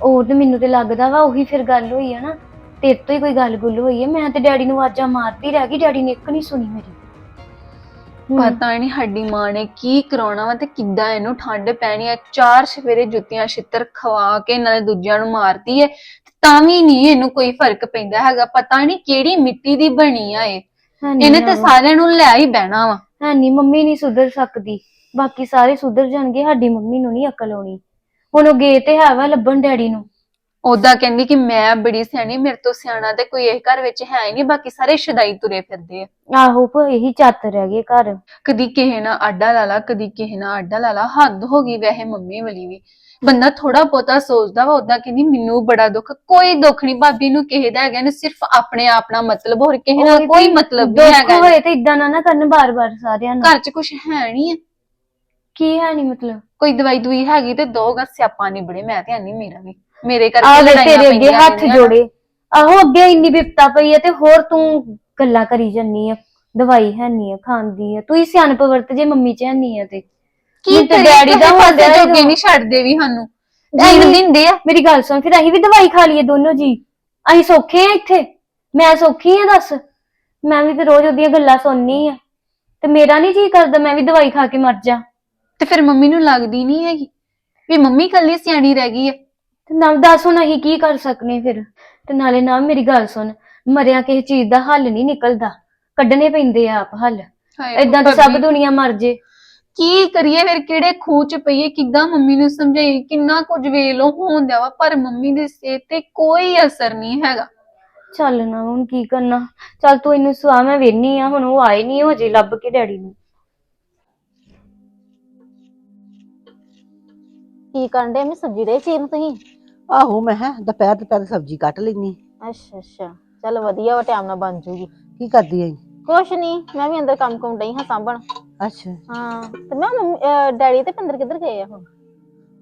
D: ਉਹ ਤੇ ਮੈਨੂੰ ਤੇ ਲੱਗਦਾ ਵਾ ਉਹੀ ਫਿਰ ਗੱਲ ਹੋਈ ਆ ਨਾ। ਤੇਰੇ ਤੋਂ ਹੀ ਕੋਈ ਗੱਲ ਗੁੱਲ ਹੋਈ ਆ। ਮੈਂ ਤੇ ਡੈਡੀ ਨੂੰ ਆਵਾਜ਼ਾਂ ਮਾਰਦੀ ਰਹਿ ਗਈ ਡੈਡੀ ਨੇ ਇੱਕ ਨਹੀਂ ਸੁਣੀ ਮੇਰੀ।
I: ਪਤਾ ਨਹੀਂ ਸਾਡੀ ਮਾਂ ਨੇ ਕੀ ਕਰਾਉਣਾ ਵਾ ਤੇ ਕਿੱਦਾਂ ਇਹਨੂੰ ਠੰਡ ਪੈਣੀ ਆ। ਚਾਰ ਸਵੇਰੇ ਜੁੱਤੀਆਂ ਛਿੱਤਰ ਖਵਾ ਕੇ ਨਾਲੇ ਦੂਜਿਆਂ ਨੂੰ ਮਾਰਦੀ ਏ। ਤਾਂ ਵੀ ਨਹੀਂ ਇਹਨੂੰ ਕੋਈ ਫ਼ਰਕ ਪੈਂਦਾ ਹੈਗਾ। ਪਤਾ ਨਹੀਂ ਕਿਹੜੀ ਮਿੱਟੀ ਦੀ ਬਣੀ ਆ ਇਹ।
D: ਹੈਨੀ
I: ਇਹਨੇ ਤੇ ਸਾਰਿਆਂ ਨੂੰ ਲੈ ਹੀ ਬਹਿਣਾ ਵਾ।
D: ਹੈਨੀ ਮੰਮੀ ਨਹੀਂ ਸੁਧਰ ਸਕਦੀ। ਬਾਕੀ ਸਾਰੇ ਸੁਧਰ ਜਾਣਗੇ ਸਾਡੀ ਮੰਮੀ ਨੂੰ ਨਹੀਂ ਅਕਲ ਆਉਣੀ। ਹੁਣ ਉਹ ਗਏ ਤੇ ਹੈ ਵਾ ਲੱਭਣ ਡੈਡੀ ਨੂੰ।
I: ਉਦਾਂ ਕਹਿੰਦੀ ਕਿ ਮੈਂ ਬੜੀ ਸਿਆਣੀ ਮੇਰੇ ਤੋਂ ਸਿਆਣਾ ਤੇ ਕੋਈ ਇਹ ਘਰ ਵਿੱਚ ਹੈ ਹੀ ਨਹੀਂ ਬਾਕੀ ਸਾਰੇ ਸ਼ਦਾਈ ਤੁਰੇ ਫਿਰਦੇ ਆ।
D: ਆਹੋ ਪ ਇਹੀ ਚੱਤ ਰਹਿ ਗਏ ਘਰ।
I: ਕਦੀ ਕਿਸੇ ਨਾਲ ਆਡਾ ਲਾ ਲਾ ਕਦੀ ਕਿਸੇ ਨਾਲ ਆਡਾ ਲਾ ਲਾ ਹੱਦ ਹੋ ਗਈ ਵੈਸੇ ਮੰਮੀ ਵਾਲੀ ਵੀ। ਬੰਦਾ ਥੋੜਾ ਬਹੁਤਾ ਸੋਚਦਾ ਵਾ ਉਦਾਂ ਕਹਿੰਦੀ ਮੈਨੂੰ ਬੜਾ ਦੁੱਖ ਕੋਈ ਦੁੱਖ ਨਹੀਂ ਭਾਬੀ ਨੂੰ ਕਿਸੇ ਦਾ ਹੈਗਾ ਇਹਨੂੰ ਸਿਰਫ ਆਪਣੇ ਆਪ ਨਾਲ ਮਤਲਬ ਹੋਰ ਕਿਸੇ ਨਾਲ ਕੋਈ ਮਤਲਬ ਨਹੀਂ
D: ਦੁੱਖ
I: ਹੈਗਾ।
D: ਹੋਏ ਤੇ ਇਦਾਂ ਨਾ ਨਾ ਕਰਨ ਬਾਰ-ਬਾਰ ਸਾਰਿਆਂ ਨੂੰ।
I: ਘਰ 'ਚ ਕੁਝ ਹੈ ਨਹੀਂ ਹੈ
D: ਕੀ ਹੈ ਨਹੀਂ ਮਤਲਬ?
I: ਕੋਈ ਦਵਾਈ ਦੂਈ ਹੈਗੀ ਤੇ ਦੋਗਾ ਸਿਆਪਾ ਨਹੀਂ ਬੜੇ ਮੈਂ ਤੇ ਨਹੀਂ ਮੇਰਾ ਵੀ। ਮੇਰੇ ਕਰਕੇ
D: ਆ ਵੇ
I: ਲੜਾਈਆਂ
D: ਤੇਰੇ ਅੱਗੇ
I: ਪੈਂਦੀਆਂ
D: ਹੱਥ
I: ਰਹਿੰਦੀਆਂ।
D: ਜੋੜੇ। ਆਹੋ ਅੱਗੇ ਇੰਨੀ ਬਿਪਤਾ ਪਈ ਹੈ ਤੇ ਹੋਰ ਤੂੰ ਗੱਲਾਂ ਕਰੀ ਜੰਨੀ ਆ। ਦਵਾਈ ਹੈ ਨਹੀਂ ਆ ਖਾਂਦੀ ਆ। ਤੂੰ ਹੀ ਸਿਆਣਪ ਵਰਤ ਜੇ ਮੰਮੀ ਚ ਹੈ ਨਹੀਂ ਆ ਤੇ।
I: ਕੀ
D: ਮੈਨੂੰ ਤੇ
I: ਕਰੀਏ?
D: ਡੈਡੀ ਦਾ
I: ਕਿਸੇ
D: ਹੁੰਦਾ
I: ਪਾਸੇ। ਜੋਗੇ ਨਹੀਂ ਛੱਡਦੇ ਵੀ ਸਾਨੂੰ। ਜੀਣ ਦਿੰਦੇ ਆ।
D: ਮੇਰੀ ਗੱਲ ਸੁਣ ਫਿਰ ਅਸੀਂ ਵੀ ਦਵਾਈ ਖਾ ਲਈਏ ਦੋਨੋਂ ਜੀ। ਅਸੀਂ ਸੌਖੇ ਆ ਇੱਥੇ। ਮੈਂ ਸੌਖੀ ਆ ਦੱਸ। ਮੈਂ ਵੀ ਤੇ ਰੋਜ਼ ਉਹਦੀਆਂ ਗੱਲਾਂ ਸੁਣਨੀ ਆ। ਤੇ ਮੇਰਾ ਨਹੀਂ ਜੀ ਕਰਦਾ ਮੈਂ ਵੀ ਦਵਾਈ ਖਾ ਕੇ ਮਰ ਜਾ।
I: ਤੇ ਫਿਰ ਮੰਮੀ ਨੂੰ ਲੱਗਦੀ ਨਹੀਂ ਹੈਗੀ ਵੀ ਮੰਮੀ ਕੱਲੀ ਸਿਆਣੀ ਰਹਿ ਗਈ ਹੈ।
D: ਤੇ ਨਾਲ ਦੱਸ ਹੁਣ ਅਸੀਂ ਕੀ ਕਰ ਸਕਨੇ ਫਿਰ? ਤੇ ਨਾਲੇ ਨਾ ਮੇਰੀ ਗੱਲ ਸੁਣ ਮਰਿਆ ਕਿਸੇ ਚੀਜ਼ ਦਾ ਹੱਲ ਨਹੀਂ ਨਿਕਲਦਾ। ਕੱਢਣੇ ਪੈਂਦੇ ਆ ਆਪ ਹੱਲ।
I: ਹਾਏ
D: ਤਾਂ ਸਭ
I: ਭਾਬੀ,
D: ਦੁਨੀਆ ਮਰ ਜੇ।
I: ਕੀ ਕਰੀਏ ਫਿਰ? ਕਿਹੜੇ ਖੂਹ ਚ ਪਈਏ? ਕਿੱਦਾਂ ਮੰਮੀ ਨੂੰ ਸਮਝਾਈ ਕਿੰਨਾ ਕੁਝ ਵੇਲੋ ਹੋਂਦਿਆ ਵਾ ਪਰ ਮੰਮੀ ਦੇ ਸਿਹਤ ਤੇ ਕੋਈ ਅਸਰ ਨਹੀਂ ਹੈਗਾ।
D: ਚੱਲ ਨਾ ਹੁਣ ਕੀ ਕਰਨਾ? ਚੱਲ ਤੂੰ ਇਹਨੂੰ ਸੁਆ ਮੈਂ ਵੇਹਨੀ ਆ ਹੁਣ ਉਹ ਆਏ ਨਹੀਂ ਹੋ ਜੇ ਲੱਭ ਕੇ ਡੈਡੀ ਨੂੰ।
G: ਕੀ ਕਰਨ ਦੇ ਮੈਂ ਸਬਜ਼ੀ ਦੇ ਚੀਨ ਤੁਸੀਂ?
J: ਆਹੋ ਮੈਂ ਹੈ ਦੁਪਹਿਰ ਦੁਪਹਿਰ ਸਬਜ਼ੀ ਕੱਟ ਲੈਣੀ
G: ਅੱਛਾ ਅੱਛਾ। ਚੱਲ ਵਧੀਆ ਵਾ ਟਾਈਮ ਨਾਲ ਬਣ ਜੂਗੀ।
J: ਕੀ ਕਰਦੀ ਐ
G: ਕੁਛ ਨਹੀਂ ਮੈਂ ਵੀ ਅੰਦਰ ਕੰਮ ਕੰਮ ਡਈ ਹਾਂ ਸਾਂਭਣ।
J: ਅੱਛਾ।
G: ਹਾਂ ਤੇ ਮੈਂ ਮੰਮੀ- ਅਹ ਡੈਡੀ ਤੇ ਪਿੰਦਰ ਕਿੱਧਰ ਗਏ ਆ ਹੁਣ?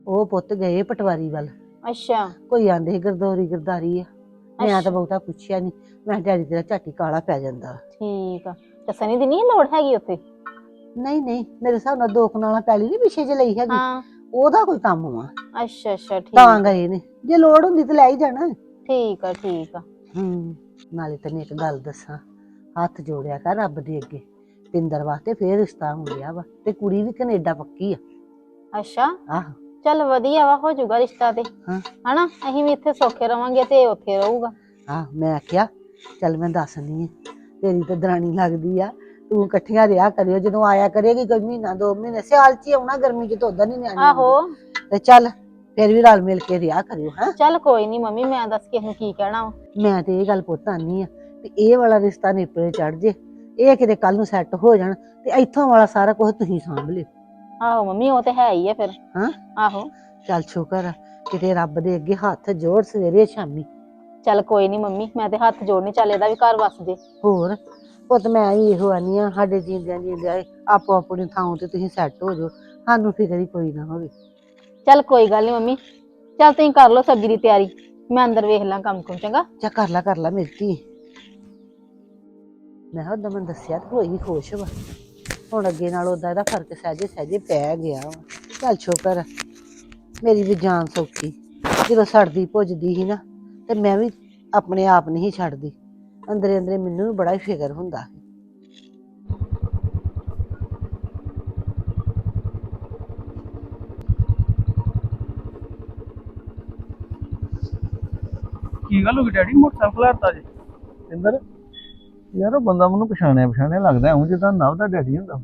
J: ਉਹ ਪੁੱਤ ਗਏ ਪਟਵਾਰੀ ਵੱਲ।
G: ਅੱਛਾ।
J: ਕੋਈ ਆਂਦੇ ਗਰਦੌਰੀ ਗਰਦਾਰੀ ਆ। ਮੈਂ
G: ਅੱਛਾ।
J: ਤਾਂ ਬਹੁਤਾ ਪੁੱਛਿਆ ਨਹੀਂ ਮੈਂ ਕਿਹਾ ਡੈਡੀ ਤੇਰਾ ਝਾਟੀ ਕਾਲਾ ਪੈ ਜਾਂਦਾ।
G: ਠੀਕ ਆ। ਤੇ ਸਨੀ ਦੀ ਨਹੀਂ ਲੋੜ ਹੈਗੀ ਉੱਥੇ?
J: ਨਹੀਂ ਨਹੀਂ। ਮੇਰੇ ਹਿਸਾਬ ਨਾਲ ਦੋ ਕਨਾਲਾਂ ਪੈਲੀ ਨਹੀਂ ਪਿੱਛੇ ਜੇ ਲਈ ਹੈਗੀ।
G: ਹਾਂ।
J: ਉਹਦਾ ਕੋਈ ਕੰਮ ਵਾ।
G: ਅੱਛਾ ਅੱਛਾ ਠੀਕ
J: ਤਾਂ ਗਏ ਨੇ। ਜੇ ਲੋੜ ਹੁੰਦੀ ਤੇ ਲੈ ਹੀ ਜਾਣਾ।
G: ਠੀਕ ਆ ਠੀਕ ਆ।
J: ਹੂੰ ਨਾਲੇ ਤੈਨੂੰ ਇੱਕ ਗੱਲ ਦੱਸਾਂ। ਹੱਥ ਜੋੜਿਆ ਕਰ ਰੱਬ ਦੇ ਅੱਗੇ। ਪਿੰਦਰ ਵਾਸਤੇ ਫੇਰ ਰਿਸ਼ਤਾ ਹੋ ਗਿਆ ਵਾ। ਤੇ ਕੁੜੀ ਵੀ ਕੈਨੇਡਾ ਪੱਕੀ ਆ।
G: ਅੱਛਾ।
J: ਆਹੋ।
G: ਚੱਲ ਵਧੀਆ ਵਾ ਹੋ ਜਾਊਗਾ ਰਿਸ਼ਤਾ ਤੇ।
J: ਹਾਂ।
G: ਹਨਾ? ਅਸੀਂ ਵੀ ਇੱਥੇ ਸੌਖੇ ਰਵਾਂਗੇ ਤੇ ਉੱਥੇ ਰਹੂਗਾ।
J: ਆਹ ਮੈਂ ਆਖਿਆ ਚੱਲ ਮੈਂ ਦੱਸਣੀ ਆ। ਤੇਰੀ ਤਾਂ ਦਰਾਣੀ ਲੱਗਦੀ ਆ। ਤੂੰ ਇਕੱਠੀਆਂ ਰਿਹਾ ਕਰਿਓ ਜਦੋਂ ਆਇਆ ਕਰੇਗੀ ਕੋਈ ਮਹੀਨਾ ਦੋ ਮਹੀਨੇ ਸਿਆਲ ਚ ਹੀ ਆਉਣਾ ਗਰਮੀ ਚ ਤਾਂ ਉਦਾਂ ਨਹੀਂ ਨਿਆਣੀ
G: ਆਹੋ।
J: ਤੇ ਚੱਲ ਫਿਰ ਵੀ ਰਲ ਮਿਲ ਕੇ ਰਿਹਾ ਕਰਿਓ ਹੈ।
G: ਚੱਲ ਕੋਈ ਨਹੀਂ ਮੰਮੀ ਮੈਂ ਦੱਸ ਕਿਸ ਨੂੰ ਕੀ ਕਹਿਣਾ ਵਾ।
J: ਮੈਂ ਤੇ ਇਹ ਗੱਲ ਪੁੱਤ ਆਨੀ ਆ ਵੀ ਇਹ ਵਾਲਾ ਰਿਸ਼ਤਾ ਨੇਪਰੇ ਚੜ ਜੇ ਇਹ ਕਿਤੇ ਕੱਲ ਨੂੰ ਸੈੱਟ ਹੋ ਜਾਣ ਤੇ ਇੱਥੋਂ ਵਾਲਾ ਸਾਰਾ ਕੁਝ ਤੁਸੀਂ ਸਾਂਭ ਲਿਓ।
G: ਆਹੋ ਮੰਮੀ ਉਹ ਤੇ ਹੈ ਹੀ ਆ ਫਿਰ।
J: ਹਾਂ?
G: ਆਹੋ।
J: ਚੱਲ ਸ਼ੁਕਰ ਆ ਕਿਤੇ ਰੱਬ ਦੇ ਅੱਗੇ ਹੱਥ ਜੋੜ ਸਵੇਰੇ ਸ਼ਾਮੀ।
G: ਚੱਲ ਕੋਈ ਨਹੀਂ ਮੰਮੀ ਮੈਂ ਤੇ ਹੱਥ ਜੋੜਨੇ ਚੱਲ ਇਹਦਾ ਵੀ ਘਰ ਵਸ ਜੇ।
J: ਹੋਰ? ਪੁੱਤ ਮੈਂ ਵੀ ਇਹੋ ਆਨੀ ਆ ਸਾਡੇ ਜੀਂਦਿਆਂ ਜੀਂਦਿਆਂ ਆਪੋ ਆਪਣੀ ਥਾਂ ਤੇ ਤੁਸੀਂ ਸੈੱਟ ਹੋ ਜਾਓ। ਸਾਨੂੰ ਫਿਕਰ ਹੀ ਕੋਈ ਨਾ ਹੋਵੇ।
G: ਚੱਲ ਕੋਈ ਗੱਲ ਨਹੀਂ ਮੰਮੀ ਚੱਲ ਤੁਸੀਂ ਕਰ ਲਓ ਸਬਜ਼ੀ ਦੀ ਤਿਆਰੀ। ਮੈਂ ਅੰਦਰ ਵੇਖ ਲਾਂ ਕੰਮ ਕੁਮ ਚੰਗਾ?
J: ਚਾ ਕਰ ਲਾ ਕਰ ਲਾ ਧੀ। ਮੈਂ ਉਹਦਾ ਮੈਂ ਦੱਸਿਆ ਤੇ ਹੋਈ ਖੁਸ਼ ਵਾ। ਹੁਣ ਅੱਗੇ ਨਾਲ ਉਹਦਾ ਇਹਦਾ ਫ਼ਰਕ ਸਹਿਜੇ ਸਹਿਜੇ ਪੈ ਗਿਆ ਵਾ। ਚੱਲ ਸ਼ੁਕਰ ਆ, ਮੇਰੀ ਵੀ ਜਾਨ ਸੌਖੀ। ਜਦੋਂ ਸੜਦੀ ਭੁੱਜਦੀ ਸੀ ਨਾ ਤੇ ਮੈਂ ਵੀ ਆਪਣੇ ਆਪ ਨਹੀਂ ਛੱਡਦੀ। ਅੰਦਰੇ ਅੰਦਰੇ ਮੈਨੂੰ ਵੀ ਬੜਾ ਹੀ ਫਿਕਰ ਹੁੰਦਾ ਸੀ।
E: ਕੀ ਗੱਲ ਹੋ ਗਈ ਡੈਡੀ? ਮੋਟਰਸਾਈਕਲ ਹਰਤਾ ਜੀ।
K: ਇੰਦਰ ਯਾਰ ਉਹ ਬੰਦਾ ਮੈਨੂੰ ਪਛਾਣਿਆ ਪਛਾਣਿਆ ਲੱਗਦਾ ਹੂੰ ਜਿੱਦਾਂ ਨਵ ਦਾ ਡੈਡੀ ਹੁੰਦਾ।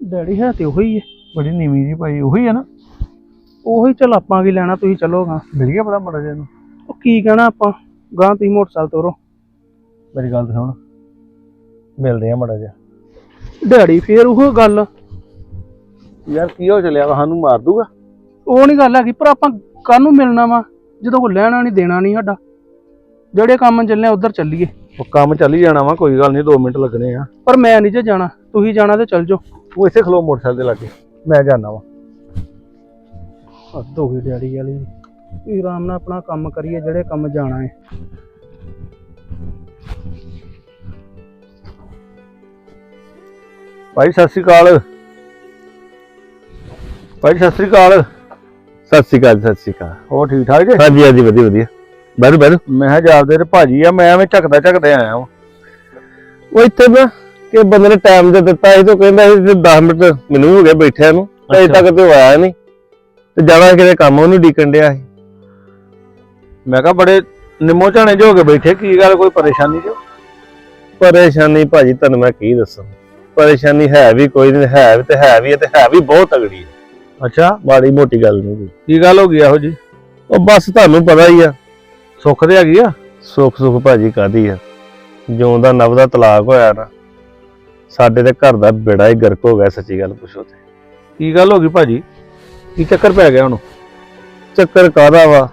E: ਡੈਡੀ ਹੈ ਤੇ ਉਹੀ ਹੈ
K: ਬੜੀ ਨੀਵੀਂ ਜੀ ਭਾਈ ਉਹੀ ਹੈ ਨਾ।
E: ਉਹੀ ਚਲ ਆਪਾਂ ਕੀ ਲੈਣਾ ਤੁਸੀਂ ਚਲੋਗਾ।
K: ਮਿਲ ਗਿਆ ਬੜਾ ਬੜਾ ਜਿਹਾ
E: ਉਹ ਕੀ ਕਹਿਣਾ ਆਪਾਂ? ਗਾਂ ਤੁਸੀਂ ਮੋਟਰਸਾਈਕਲ ਤੋਰੋ।
K: ਮੇਰੀ ਗੱਲ ਸੁਣ। ਮਿਲਦੇ ਆ ਮੜਾ ਜਿਹਾ।
E: ਡੈਡੀ ਫੇਰ ਉਹ ਗੱਲ।
K: ਯਾਰ ਕੀ ਹੋ ਚੱਲਿਆ ਵਾ ਸਾਨੂੰ ਮਾਰ ਦੂਗਾ
E: ਉਹ ਨਹੀਂ ਗੱਲ ਹੈਗੀ ਪਰ ਆਪਾਂ ਕਾਹਨੂੰ ਮਿਲਣਾ ਵਾ ਜਦੋਂ ਕੋ ਲੈਣਾ ਨਹੀਂ ਦੇਣਾ ਨਹੀਂ ਸਾਡਾ। ਜਿਹੜੇ ਕੰਮ ਚੱਲੇ ਉਧਰ ਚੱਲੀਏ।
K: ਉਹ ਕੰਮ ਚੱਲ ਹੀ ਜਾਣਾ ਵਾ ਕੋਈ ਗੱਲ ਨਹੀਂ 2 ਮਿੰਟ ਲੱਗਣੇ ਆ।
E: ਪਰ ਮੈਂ ਨਹੀਂ ਜੇ ਜਾਣਾ ਤੁਸੀਂ ਜਾਣਾ ਤੇ ਚੱਲ ਜਾਓ।
K: ਉਹ ਇੱਥੇ ਖਲੋ ਮੋਟਰਸਾਈਕਲ ਦੇ ਲਾਗੇ ਮੈਂ ਜਾਣਾ ਵਾ।
E: ਹੱਦ ਹੋ ਗਈ ਡੈਡੀ ਵਾਲੀ ਵੀ ਆਰਾਮ ਨਾਲ ਆਪਣਾ ਕੰਮ ਕਰੀਏ ਜਿਹੜੇ ਕੰਮ ਜਾਣਾ ਹੈ
K: ਭਾਈ ਸਤਿ ਸ੍ਰੀ ਅਕਾਲ। ਭਾਈ ਸਤਿ ਸ੍ਰੀ ਅਕਾਲ।
A: ਸਤਿ ਸ਼੍ਰੀ ਅਕਾਲ ਸਤਿ ਸ਼੍ਰੀ ਅਕਾਲ।
K: ਹੋਰ ਠੀਕ ਠਾਕ ਜੀ?
A: ਹਾਂਜੀ ਹਾਂਜੀ ਵਧੀਆ ਵਧੀਆ। ਬੈਠੋ ਬੈਠੋ
K: ਮੈਂ ਕਿਹਾ ਜਾਪਦੇ ਤੇ ਭਾਜੀ ਆ ਮੈਂ ਐਵੇਂ ਝਕਦਾ ਝਕਦੇ ਆਇਆ ਵਾਂ।
A: ਉਹ ਇੱਥੇ ਨਾ ਕਿ ਬੰਦੇ ਨੇ ਟਾਈਮ ਤੇ ਦਿੱਤਾ ਸੀ ਤੇ ਕਹਿੰਦਾ ਸੀ 10 ਮਿੰਟ ਮੈਨੂੰ ਹੋ ਗਏ ਬੈਠਿਆਂ ਨੂੰ ਤੇ ਅਜੇ। ਤੱਕ ਤੇ ਆਇਆ ਨਹੀਂ। ਤੇ ਜਾਣਾ ਕਿਤੇ ਕੰਮ ਉਹਨੂੰ ਡੀਕਣ ਡਿਆ ਸੀ।
K: ਮੈਂ ਕਿਹਾ ਬੜੇ ਨਿੰਮੋ ਝਾਣੇ ਜੋ ਹੋ ਕੇ ਬੈਠੇ ਕੀ ਗੱਲ ਕੋਈ ਪਰੇਸ਼ਾਨੀ ਜੋ?
A: ਪਰੇਸ਼ਾਨੀ ਭਾਜੀ ਤੁਹਾਨੂੰ ਮੈਂ ਕੀ ਦੱਸਾਂ। ਪਰੇਸ਼ਾਨੀ ਹੈ ਵੀ ਕੋਈ ਨਹੀਂ ਹੈ ਵੀ ਤੇ ਹੈ ਵੀ ਹੈ ਤੇ ਹੈ ਵੀ ਬਹੁਤ ਤਗੜੀ ਹੈ।
K: ਅੱਛਾ।
A: ਮਾੜੀ ਮੋਟੀ ਗੱਲ ਨਹੀਂ ਕੋਈ।
K: ਕੀ ਗੱਲ ਹੋ ਗਈ ਇਹੋ ਜੀ
A: ਉਹ ਬਸ ਤੁਹਾਨੂੰ ਪਤਾ ਹੀ ਆ।
K: ਸੁੱਖ ਤੇ ਹੈਗੀ ਆ?
A: ਸੁੱਖ ਸੁੱਖ ਭਾਜੀ ਕਾਦੀ ਆ। ਜਿਉਂ ਦਾ ਨਵ ਦਾ ਤਲਾਕ ਹੋਇਆ ਨਾ ਸਾਡੇ ਤੇ ਘਰ ਦਾ ਬੇੜਾ ਹੀ ਗਰਕ ਹੋ ਗਿਆ ਸੱਚੀ ਗੱਲ ਪੁੱਛੋ ਤੇ।
K: ਕੀ ਗੱਲ ਹੋ ਗਈ ਭਾਜੀ? ਕੀ ਚੱਕਰ ਪੈ ਗਿਆ ਹੁਣ
A: ਚੱਕਰ ਕਾਦਾ ਵਾ?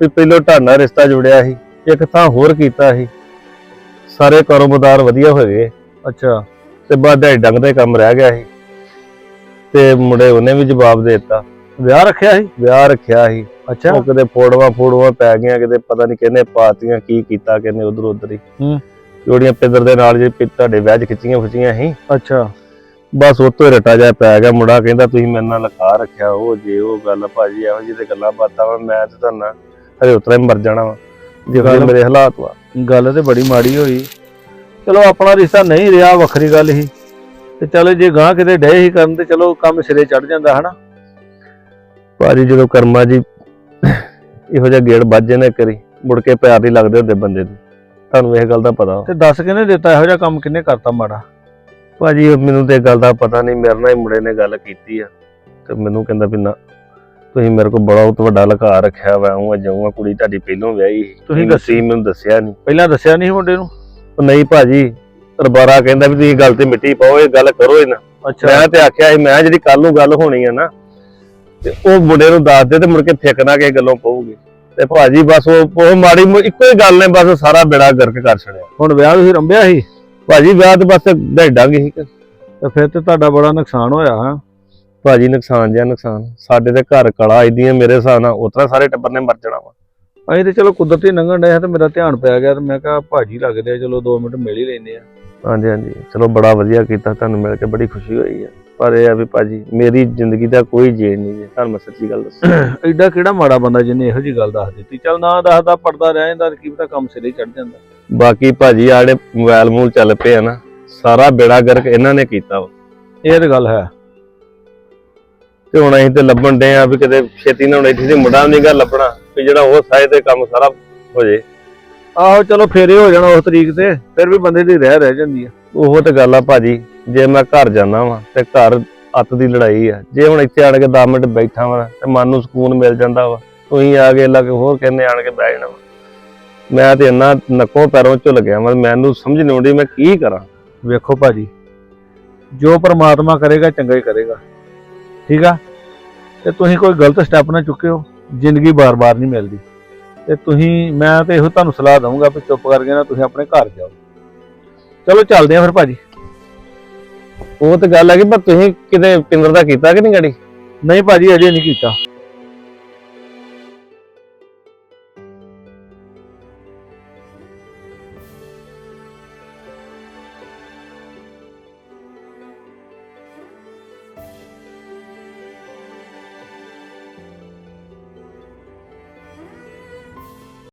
A: ਵੀ ਪਹਿਲੋਂ ਢਾਣਾ ਰਿਸ਼ਤਾ ਜੁੜਿਆ ਸੀ ਇੱਕ ਥਾਂ ਹੋਰ ਕੀਤਾ ਸੀ। ਸਾਰੇ ਕਾਰੋਬਾਰ ਵਧੀਆ ਹੋ ਗਏ।
K: ਅੱਛਾ।
A: ਤੇ ਬਾਅਦ ਦਿਹਾੜੀ ਡੰਗ ਦੇ ਕੰਮ ਰਹਿ ਗਿਆ ਸੀ। ਤੇ ਮੁੰਡੇ ਉਹਨੇ ਵੀ ਜਵਾਬ ਦੇ ਦਿੱਤਾ।
K: ਵਿਆਹ ਰੱਖਿਆ ਸੀ?
A: ਵਿਆਹ ਰੱਖਿਆ ਸੀ।
K: ਅੱਛਾ।
A: ਉਹ ਕਿਤੇ ਫੋੜਵਾ ਫੋੜਵਾ ਪੈ ਗਈਆਂ ਕਿਤੇ ਪਤਾ ਨਹੀਂ ਕਿਹਨੇ ਪਾਤੀਆਂ ਕੀ ਕੀਤਾ ਕਿਹਨੇ ਉਧਰ ਉਧਰ ਹੀ।
K: ਹੂੰ।
A: ਜੋੜੀਆਂ ਪਿੱਦਰ ਦੇ ਨਾਲ ਜੇ ਤੁਹਾਡੇ ਵਿਆਹ 'ਚ ਖਿੱਚੀਆਂ ਖਿੱਚੀਆਂ ਸੀ।
K: ਅੱਛਾ।
A: ਬਸ ਉਹ ਤੋਂ ਰਟਾ ਜਾ ਪੈ ਗਿਆ। ਮੁੰਡਾ ਕਹਿੰਦਾ ਤੁਸੀਂ ਮੇਰੇ ਨਾਲ ਲਿਖਾ ਰੱਖਿਆ ਉਹ ਜੇ ਉਹ ਗੱਲ ਭਾਜੀ ਇਹੋ ਜਿਹੀ ਤੇ ਗੱਲਾਂ ਬਾਤਾਂ ਵਾ ਮੈਂ ਤੇ ਤੁਹਾਨੂੰ ਹਰੇ ਉਤਰਾ ਹੀ ਮਰ ਜਾਣਾ ਵਾ। ਜੇ ਮੇਰੇ ਹਾਲਾਤ ਵਾ।
K: ਗੱਲ ਤੇ ਬੜੀ ਮਾੜੀ ਹੋਈ। ਚਲੋ ਆਪਣਾ ਰਿਸ਼ਤਾ ਨਹੀਂ ਰਿਹਾ ਵੱਖਰੀ ਗੱਲ ਹੀ ਤੇ ਚਲੋ ਜੇ ਗਾਂ ਕਿਤੇ ਡੇ ਹੀ ਕਰਨ ਤੇ ਚਲੋ ਕੰਮ ਸਿਰੇ ਚੜ ਜਾਂਦਾ ਹਨਾ?
A: ਭਾਜੀ ਜਦੋਂ ਕਰਮਾ ਜੀ ਇਹੋ ਜਿਹਾ ਗੇੜ ਵੱਜੇ ਨੇ ਕਰੀ ਮੁੜ ਕੇ ਪਿਆਰ ਨਹੀਂ ਲੱਗਦੇ ਹੁੰਦੇ ਬੰਦੇ ਨੂੰ। ਤੁਹਾਨੂੰ ਇਹ ਗੱਲ ਦਾ ਪਤਾ।
K: ਤੇ ਦੱਸ ਕਿਹਨੇ ਦਿੱਤਾ ਇਹੋ ਜਿਹਾ ਕੰਮ ਕਿਹਨੇ ਕਰਤਾ ਮਾੜਾ?
A: ਭਾਜੀ ਮੈਨੂੰ ਤੇ ਗੱਲ ਦਾ ਪਤਾ ਨਹੀਂ ਮੇਰੇ ਨਾਲ ਹੀ ਮੁੰਡੇ ਨੇ ਗੱਲ ਕੀਤੀ ਆ। ਤੇ ਮੈਨੂੰ ਕਹਿੰਦਾ ਵੀ ਨਾ ਤੁਸੀਂ ਮੇਰੇ ਕੋਲ ਬੜਾ ਬਹੁਤ ਵੱਡਾ ਲੁਕਾ ਰੱਖਿਆ ਵਾ ਉਹ ਜਾਊਂਗਾ ਕੁੜੀ ਤੁਹਾਡੀ ਪਹਿਲੋਂ ਵਿਆਹੀ।
K: ਤੁਸੀਂ ਦੱਸੀ?
A: ਮੈਨੂੰ ਦੱਸਿਆ ਨਹੀਂ।
K: ਪਹਿਲਾਂ ਦੱਸਿਆ ਨਹੀਂ ਮੁੰਡੇ ਨੂੰ?
A: ਉਹ ਨਹੀਂ ਭਾਜੀ ਰਬਾਰਾ ਕਹਿੰਦਾ ਵੀ ਤੁਸੀਂ ਗੱਲ ਤੇ ਮਿੱਟੀ ਪਾਓ ਇਹ ਗੱਲ ਕਰੋ ਇਹ ਨਾ ਮੈਂ ਤੇ ਆਖਿਆ ਸੀ ਮੈਂ ਜਿਹੜੀ ਕੱਲ ਨੂੰ ਗੱਲ ਹੋਣੀ ਆ ਨਾ ਤੇ ਉਹ ਮੁੰਡੇ ਨੂੰ ਦੱਸ ਦੇ ਤੇ ਮੁੜ ਕੇ ਫਿਕਣਾ ਕਿਸੇ ਗੱਲੋਂ ਪਊਗੀ। ਤੇ ਭਾਜੀ ਬਸ ਉਹ ਉਹ ਮਾੜੀ ਇੱਕੋ ਹੀ ਗੱਲ ਨੇ ਬਸ ਸਾਰਾ ਬੇੜਾ ਗਰਕ ਕਰ ਛੜਿਆ
K: ਹੁਣ ਵਿਆਹ ਤੁਸੀਂ ਰੰਭਿਆ ਸੀ?
A: ਭਾਜੀ ਵਿਆਹ ਤੇ ਬਸ ਡਾਂਗ ਹੀ
K: ਤੇ ਫਿਰ ਤੇ ਤੁਹਾਡਾ ਬੜਾ ਨੁਕਸਾਨ ਹੋਇਆ ਹਾਂ?
A: ਭਾਜੀ ਨੁਕਸਾਨ ਜਿਆ ਨੁਕਸਾਨ। ਸਾਡੇ ਤੇ ਘਰ ਕਲਾ ਇਦੀਆਂ ਮੇਰੇ ਹਿਸਾਬ ਨਾਲ ਉਤਰਾ ਸਾਰੇ ਟੱਬਰ ਨੇ ਮਰ ਜਾਣਾ ਵਾ।
K: ਅਸੀਂ ਤੇ ਚਲੋ ਕੁਦਰਤੀ ਲੰਘਣ ਡਏ ਹਾਂ ਤੇ ਮੇਰਾ ਧਿਆਨ ਪੈ ਗਿਆ ਤੇ ਮੈਂ ਕਿਹਾ ਭਾਜੀ ਲੱਗਦੇ ਆ ਚਲੋ 2 ਮਿੰਟ ਮਿਲ ਹੀ ਲੈਂਦੇ ਆ।
A: ਹਾਂਜੀ ਹਾਂਜੀ। ਚਲੋ ਬੜਾ ਵਧੀਆ ਕੀਤਾ ਤੁਹਾਨੂੰ ਮਿਲ ਕੇ ਬੜੀ ਖੁਸ਼ੀ ਹੋਈ ਆ। ਪਰ ਇਹ ਆ ਵੀ ਭਾਜੀ ਮੇਰੀ ਜ਼ਿੰਦਗੀ ਦਾ ਕੋਈ ਜੇੜ ਨਹੀਂ ਜੇ ਤੁਹਾਨੂੰ ਮੈਂ ਸੱਚੀ ਗੱਲ ਦੱਸਾਂ। *clears throat*
K: ਐਡਾ ਕਿਹੜਾ ਮਾੜਾ ਬੰਦਾ ਜਿਹਨੇ ਇਹੋ ਜੀ ਗੱਲ ਦੱਸ ਦਿੱਤੀ? ਚਲ ਨਾ ਦੱਸਦਾ ਪੜਦਾ ਰਹਿ ਜਾਂਦਾ ਤੇ ਕੀ ਪਤਾ ਕੰਮ ਸਿਰੇ ਚੜ ਜਾਂਦਾ।
A: ਬਾਕੀ ਭਾਜੀ ਆੜੇ ਮੋਬਾਈਲ ਮੂਲ ਚੱਲ ਪਏ ਆ ਨਾ ਸਾਰਾ ਬੇੜਾ ਗਰਕ ਇਹਨਾਂ ਨੇ ਕੀਤਾ ਵਾ।
K: ਇਹ ਤੇ ਗੱਲ ਹੈ।
A: ਤੇ ਹੁਣ ਅਸੀਂ ਤੇ ਲੱਭਣ ਡੇ ਆ ਵੀ ਕਿਤੇ ਛੇਤੀ ਨਾਲ ਇੱਥੇ ਦੀ ਮੁੰਡਾ ਨਹੀਂ ਗਾ ਲੱਭਣਾ। ਵੀ ਜਿਹੜਾ ਉਹ ਸਾਇ ਤੇ ਕੰਮ ਸਾਰਾ ਹੋ ਜੇ।
K: ਆਹੋ ਚਲੋ ਫੇਰੇ ਹੋ ਜਾਣਾ ਉਸ ਤਰੀਕ ਤੇ ਫਿਰ ਵੀ ਬੰਦੇ ਦੀ ਰਹਿ ਰਹਿ ਜਾਂਦੀ ਆ।
A: ਉਹ ਤੇ ਗੱਲ ਆ ਭਾਜੀ ਜੇ ਮੈਂ ਘਰ ਜਾਣਾ ਵਾਂ ਤੇ ਘਰ ਅੱਤ ਦੀ ਲੜਾਈ ਆ ਜੇ ਹੁਣ ਇੱਥੇ ਆਣ ਕੇ 10 ਮਿੰਟ ਬੈਠਾ ਵਾਂ ਤੇ ਮਨ ਨੂੰ ਸਕੂਨ ਮਿਲ ਜਾਂਦਾ ਵਾ ਤੁਸੀਂ ਆ ਕੇ ਲੱਗ ਹੋਰ ਕਹਿੰਦੇ ਆਣ ਕੇ ਬਹਿ ਜਾਣਾ ਮੈਂ ਤੇ ਇੰਨਾ ਨੱਕੋਂ ਪੈਰੋਂ ਝੁੱਲ ਗਿਆ ਮੈਂ ਮੈਨੂੰ ਸਮਝ ਨਹੀਂ ਆਉਂਦੀ ਮੈਂ ਕੀ ਕਰਾਂ।
K: ਵੇਖੋ ਭਾਜੀ ਜੋ ਪ੍ਰਮਾਤਮਾ ਕਰੇਗਾ ਚੰਗਾ ਹੀ ਕਰੇਗਾ। ਠੀਕ ਆ? ਤੇ ਤੁਸੀਂ ਕੋਈ ਗਲਤ ਸਟੈਪ ਨਾ ਚੁੱਕਿਓ। ਜ਼ਿੰਦਗੀ ਬਾਰ-ਬਾਰ ਨਹੀਂ ਮਿਲਦੀ। ਤੇ ਤੁਸੀਂ ਮੈਂ ਤੇ ਇਹੋ ਤੁਹਾਨੂੰ ਸਲਾਹ ਦਊਂਗਾ ਵੀ ਚੁੱਪ ਕਰਕੇ ਨਾ ਤੁਸੀਂ ਆਪਣੇ ਘਰ ਜਾਓ। ਚਲੋ ਚੱਲਦੇ ਆਂ ਫਿਰ ਭਾਜੀ।
A: ਉਹ ਤੇ ਗੱਲ ਹੈ ਕਿ ਪਰ ਤੁਸੀਂ ਕਿਤੇ ਪਿੰਦਰ ਦਾ ਕੀਤਾ ਕਿ ਨਹੀਂ ਗਾੜੀ?
K: ਨਹੀਂ ਭਾਜੀ ਅਜੇ ਨਹੀਂ ਕੀਤਾ।